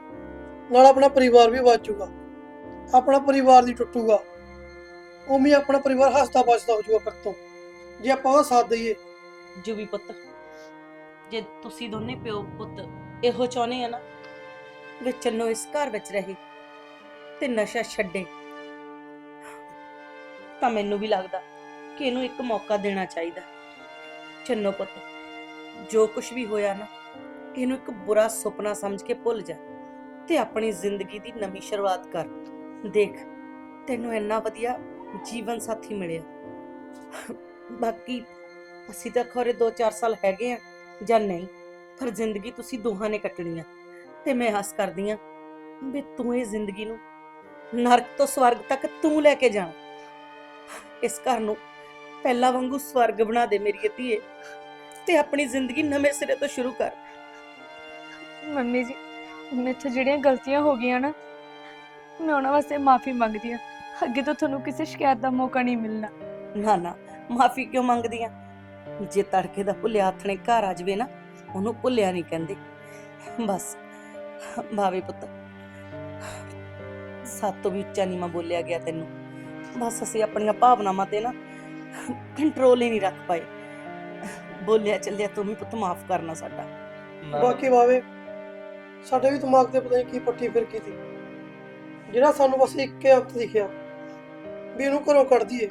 ਨਾਲ ਆਪਣਾ ਪਰਿਵਾਰ ਵੀ ਬਚੂਗਾ ਆਪਣਾ ਪਰਿਵਾਰ ਦੀ ਟੁੱਟੂਗਾ। ਉਵੇਂ ਹੀ ਆਪਣਾ ਪਰਿਵਾਰ ਹੱਸਦਾ ਬਚਦਾ ਹੋ ਜਾਊਗਾ ਫਿਰ ਤੋਂ। ਜੇ ਆਪਾਂ ਉਹਦਾ ਸਾਥ ਦਈਏ। ਜੁਬੀ ਪੁੱਤ, ਜੇ ਤੁਸੀਂ ਦੋਨੇ ਪਿਓ ਪੁੱਤ ਇਹੋ ਚਾਹੁੰਦੇ ਆ ਨਾ ਵੀ ਚੰਨੋ ਇਸ ਘਰ ਵਿੱਚ ਰਹੇ ਤੇ ਨਸ਼ਾ ਛੱਡੇ। ਤਾਂ ਮੈਨੂੰ ਵੀ ਲੱਗਦਾ ਕਿ ਇਹਨੂੰ ਇੱਕ ਮੌਕਾ ਦੇਣਾ ਚਾਹੀਦਾ। ਚੰਨੋ ਪੁੱਤ, ਜੋ ਕੁਝ ਵੀ ਹੋਇਆ ਨਾ, ਇਹਨੂੰ ਇੱਕ ਬੁਰਾ ਸੁਪਨਾ ਸਮਝ ਕੇ ਭੁੱਲ ਜਾ ਤੇ ਆਪਣੀ ਜ਼ਿੰਦਗੀ ਦੀ ਨਵੀਂ ਸ਼ੁਰੂਆਤ ਕਰ। ਦੇਖ, ਤੈਨੂੰ ਇੰਨਾ ਵਧੀਆ ਜੀਵਨ ਸਾਥੀ ਮਿਲਿਆ। ਬਾਕੀ ਅਸੀਂ ਤਾਂ ਖਰੇ 2-4 ਸਾਲ ਹੈਗੇ ਆ ਜਾਂ ਨਹੀਂ, ਪਰ ਜ਼ਿੰਦਗੀ ਤੁਸੀਂ ਦੋਹਾਂ ਨੇ ਕੱਟਣੀ ਆ। ਤੇ ਮੈਂ ਆਸ ਕਰਦੀ ਆ ਵੀ ਤੂੰ ਇਹ ਜ਼ਿੰਦਗੀ ਨੂੰ ਨਰਕ ਤੋਂ ਸਵਰਗ ਤੱਕ ਤੂੰ ਲੈ ਕੇ ਜਾਣਾ। ਇਸ ਘਰ ਨੂੰ ਪਹਿਲਾਂ ਵਾਂਗੂ ਸਵਰਗ ਬਣਾ ਦੇ ਮੇਰੀ ਧੀਏ ਤੇ ਆਪਣੀ ਜ਼ਿੰਦਗੀ ਨਵੇਂ ਸਿਰੇ ਤੋਂ ਸ਼ੁਰੂ ਕਰ। ਮੰਮੀ ਜੀ ਮੇਥੋਂ ਜਿਹੜੀਆਂ ਗਲਤੀਆਂ ਹੋ ਗਈਆਂ ਨਾ ਮੈਂ ਉਹਨਾਂ ਵਾਸਤੇ ਮਾਫੀ ਮੰਗਦੀ ਆ। ਅੱਗੇ ਤੋਂ ਤੁਹਾਨੂੰ ਕਿਸੇ ਸ਼ਿਕਾਇਤ ਦਾ ਮੌਕਾ ਨਹੀਂ ਮਿਲਣਾ। ਨਾ ਨਾ ਮਾਫੀ ਕਿਉਂ ਮੰਗਦੀ ਆ? ਜੇ ਤੜਕੇ ਦਾ ਭੁੱਲਿਆ ਨੇ ਘਰ ਆ ਜਵੇ ਨਾ ਉਹਨੂੰ ਭੁੱਲਿਆ ਨਹੀਂ ਕਹਿੰਦੇ। ਬਸ ਭਾਵੇਂ ਪੁੱਤ ਸਾਤੋਂ ਵੀ ਉੱਚਾ ਮੈਂ ਬੋਲਿਆ ਗਿਆ ਤੈਨੂੰ। ਬਸ ਅਸੀਂ ਆਪਣੀਆਂ ਭਾਵਨਾਵਾਂ ਤੇ ਨਾ ਕੰਟਰੋਲ ਹੀ ਨਹੀਂ ਰੱਖ ਪਾਏ। ਬੋਲਿਆ ਚੱਲਿਆ ਤੂੰ ਵੀ ਪੁੱਤ ਮਾਫ ਕਰਨਾ ਸਾਡਾ। ਬਾਕੀ ਬਾਵੇ ਸਾਡੇ ਵੀ ਦਿਮਾਗ ਤੇ ਪਤਾ ਨਹੀਂ ਕੀ ਪੱਟੀ ਫਿਰ ਕੀਤੀ ਜਿਹੜਾ ਸਾਨੂੰ ਬਸ ਇੱਕ ਹੀ ਅੰਤ ਦਿਖਿਆ ਵੀ ਇਹਨੂੰ ਘਰੋਂ ਕੱਢ ਦਈਏ।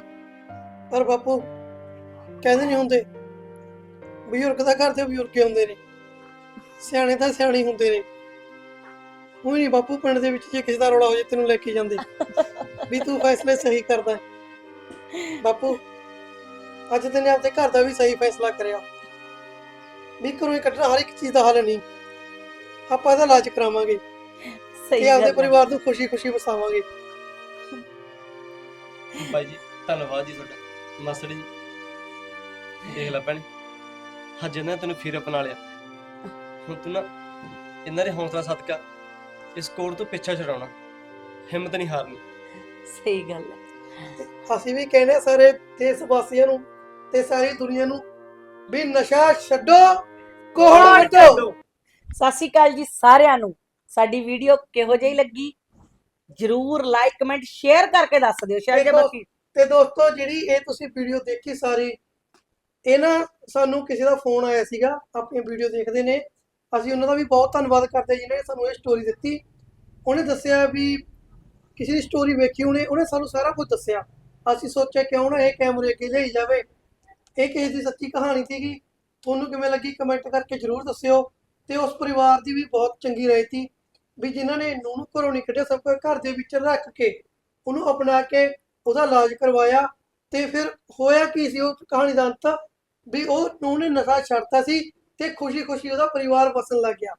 ਪਰ ਬਾਪੂ ਕਹਿੰਦੇ ਨਹੀਂ ਹੁੰਦੇ ਬਜ਼ੁਰਗ ਦਾ ਘਰ ਦੇ ਬਜ਼ੁਰਗ ਹੀ ਹੁੰਦੇ ਨੇ। ਸਿਆਣੇ ਤਾਂ ਸਿਆਣੇ ਹੁੰਦੇ ਨੇ। ਉਹ ਨਹੀਂ ਬਾਪੂ ਪਿੰਡ ਦੇ ਵਿੱਚ ਜੇ ਕਿਸੇ ਦਾ ਰੌਲਾ ਹੋ ਜੇ ਤੈਨੂੰ ਲੈ ਕੇ ਜਾਂਦੇ। ਵੀ ਤੂੰ ਫੈਸਲੇ ਸਹੀ ਕਰਦਾ। ਹੈ। ਬਾਪੂ ਅੱਜ ਤੈਨੇ ਆਪਣੇ ਘਰ ਦਾ ਵੀ ਸਹੀ ਫੈਸਲਾ ਕਰਿਆ। ਵੀ ਘਰੋਂ ਹੀ ਕੱਢਣਾ ਹਰ ਇੱਕ ਚੀਜ਼ ਦਾ ਹੱਲ ਨਹੀਂ। ਆਪਾਂ ਇਹਦਾ ਇਲਾਜ ਕਰਾਵਾਂਗੇ। ਸਹੀ ਤੇ ਆਪਦੇ ਗੱਲ ਆ। ਪਰਿਵਾਰ ਨੂੰ ਖੁਸ਼ੀ-ਖੁਸ਼ੀ ਵਸਾਵਾਂਗੇ। ਬਾਈ ਜੀ ਧੰਨਵਾਦ ਜੀ ਤੁਹਾਡਾ। ਮਾਸੜ ਜੀ ਦੇਖ ਲੈ ਭੈਣੇ। ਅੱਜ ਇਹਨਾਂ ਨੇ ਤੈਨੂੰ ਫਿਰ ਅਪਣਾ ਲਿਆ। ਹੁਣ ਤੂੰ ਨਾ ਇਹਨਾਂ ਦੇ ਹੌਸਲਾ ਸਦਕਾ। ਇਸ ਕੋੜ ਤੋਂ ਪਿੱਛਾ ਛਡਾਉਣਾ। ਹਿੰਮਤ ਨਹੀਂ ਹਾਰਨੀ। ਸਹੀ ਗੱਲ ਹੈ। ਅਸੀਂ ਵੀ ਕਹਿੰਦੇ ਹਾਂ ਸਾਰੇ ਦੇਸ਼ ਵਾਸੀਆਂ ਨੂੰ ਤੇ ਸਾਰੀ ਦੁਨੀਆ ਨੂੰ ਵੀ ਨਸ਼ਾ ਛੱਡੋ ਕੋਹੜ ਮਿਟੋ ਸਤਿ ਸ਼੍ਰੀ ਅਕਾਲ ਜੀ ਸਾਰਿਆਂ ਨੂੰ। ਸਾਡੀ ਵੀਡੀਓ ਕਿਹੋ ਜਿਹੀ ਲੱਗੀ? ਜਰੂਰ ਲਾਈਕ ਕਮੈਂਟ ਸ਼ੇਅਰ ਕਰਕੇ ਦੱਸ ਦਿਓ ਸ਼ਾਇਦ ਜੇ ਦੇਖੋ, ਬਾਕੀ। ਤੇ ਦੋਸਤੋ ਜਿਹੜੀ ਇਹ ਤੁਸੀਂ ਵੀਡੀਓ ਦੇਖੀ ਸਾਰੀ ਇਹ ਨਾ ਸਾਨੂੰ ਕਿਸੇ ਦਾ ਫੋਨ ਆਇਆ ਸੀਗਾ ਆਪਣੀ ਵੀਡੀਓ ਦੇਖਦੇ ਨੇ। ਅਸੀਂ ਉਹਨਾਂ ਦਾ ਵੀ ਬਹੁਤ ਧੰਨਵਾਦ ਕਰਦੇ ਜਿਨ੍ਹਾਂ ਨੇ ਸਾਨੂੰ ਇਹ ਸਟੋਰੀ ਦਿੱਤੀ। ਉਹਨੇ ਦੱਸਿਆ ਵੀ ਕਿਸੇ ਦੀ ਸਟੋਰੀ ਵੇਖੀ, ਉਹਨੇ ਉਹਨੇ ਸਾਨੂੰ ਸਾਰਾ ਕੁਝ ਦੱਸਿਆ। ਅਸੀਂ ਸੋਚਿਆ ਕਿਉਂ ਨਾ ਇਹ ਕੈਮਰੇ ਅੱਗੇ ਲਈ ਜਾਵੇ। ਇਹ ਕਿਸੇ ਦੀ ਸੱਚੀ ਕਹਾਣੀ ਸੀਗੀ। ਤੁਹਾਨੂੰ ਕਿਵੇਂ ਲੱਗੀ ਕਮੈਂਟ ਕਰਕੇ ਜਰੂਰ ਦੱਸਿਓ। ਤੇ ਉਸ ਪਰਿਵਾਰ ਦੀ ਵੀ ਬਹੁਤ ਚੰਗੀ ਰਾਏ ਸੀ ਵੀ ਜਿਨ੍ਹਾਂ ਨੇ ਨੂੰਹ ਨੂੰ ਘਰੋਂ ਨਹੀਂ ਕੱਢਿਆ ਸਭ ਕੁਝ ਘਰ ਦੇ ਵਿੱਚ ਰੱਖ ਕੇ ਉਹਨੂੰ ਅਪਣਾ ਕੇ ਉਹਦਾ ਇਲਾਜ ਕਰਵਾਇਆ। ਤੇ ਫਿਰ ਹੋਇਆ ਕੀ ਸੀ ਉਹ ਕਹਾਣੀ ਦਾ ਅੰਤ? ਵੀ ਉਹ ਨੂੰਹ ਨੇ ਨਸ਼ਾ ਛੱਡਤਾ ਸੀ। ਤੇ ਖੁਸ਼ੀ-ਖੁਸ਼ੀ ਉਹਦਾ ਪਰਿਵਾਰ ਵਸਣ ਲੱਗ ਗਿਆ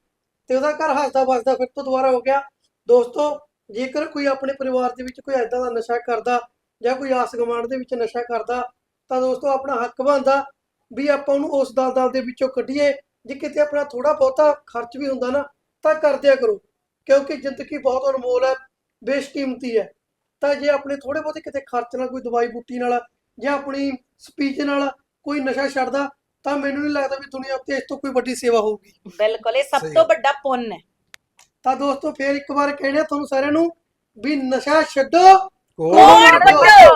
ਤੇ ਉਹਦਾ ਘਰ ਹੱਸਦਾ ਵਸਦਾ ਫਿਰ ਤੋਂ ਦੁਬਾਰਾ ਹੋ ਗਿਆ। ਦੋਸਤੋ, ਜੇਕਰ ਕੋਈ ਆਪਣੇ ਪਰਿਵਾਰ ਦੇ ਵਿੱਚ ਕੋਈ ਐਦਾਂ ਦਾ ਨਸ਼ਾ ਕਰਦਾ ਜਾਂ ਕੋਈ ਆਸ ਗੁਆਂਢ ਦੇ ਵਿੱਚ ਨਸ਼ਾ ਕਰਦਾ, ਤਾਂ ਦੋਸਤੋ ਆਪਣਾ ਹੱਕ ਬਣਦਾ ਵੀ ਆਪਾਂ ਉਹਨੂੰ ਉਸ ਦਲਦਲ ਦੇ ਵਿੱਚੋਂ ਕੱਢੀਏ, ਜੇ ਕਿਤੇ ਆਪਣਾ ਥੋੜਾ ਬਹੁਤਾ ਖਰਚ ਵੀ ਹੁੰਦਾ ਨਾ, ਤਾਂ ਕਰਦਿਆ ਕਰੋ। ਕਿਉਂਕਿ ਜ਼ਿੰਦਗੀ ਬਹੁਤ ਅਨਮੋਲ ਹੈ, ਬੇਸ਼ਕੀਮਤੀ ਹੈ। ਤਾਂ ਜੇ ਆਪਣੇ ਥੋੜੇ ਬਹੁਤੇ ਕਿਤੇ ਖਰਚ ਨਾਲ, ਕੋਈ ਦਵਾਈ ਬੂਟੀ ਨਾਲ ਜਾਂ ਆਪਣੀ ਸਪੀਚ ਨਾਲ ਕੋਈ ਨਸ਼ਾ ਛੱਡਦਾ ਤਾਂ ਮੈਨੂੰ ਨਹੀਂ ਲੱਗਦਾ ਵੀ ਦੁਨੀਆ ਉੱਤੇ ਇਸ ਤੋਂ ਕੋਈ ਵੱਡੀ ਸੇਵਾ ਹੋਊਗੀ ਬਿਲਕੁਲ ਇਹ ਸਭ ਸਹੀ ਤੋਂ ਗੱਲ। ਵੱਡਾ ਪੁੰਨ ਹੈ ਤਾਂ ਦੋਸਤੋ ਫੇਰ ਇੱਕ ਵਾਰ ਕਹਿਣਾ ਤੁਹਾਨੂੰ ਸਾਰਿਆਂ ਨੂੰ ਵੀ ਨਸ਼ਾ ਛੱਡੋ ਮਿਟੋ। ਵੱਡੋ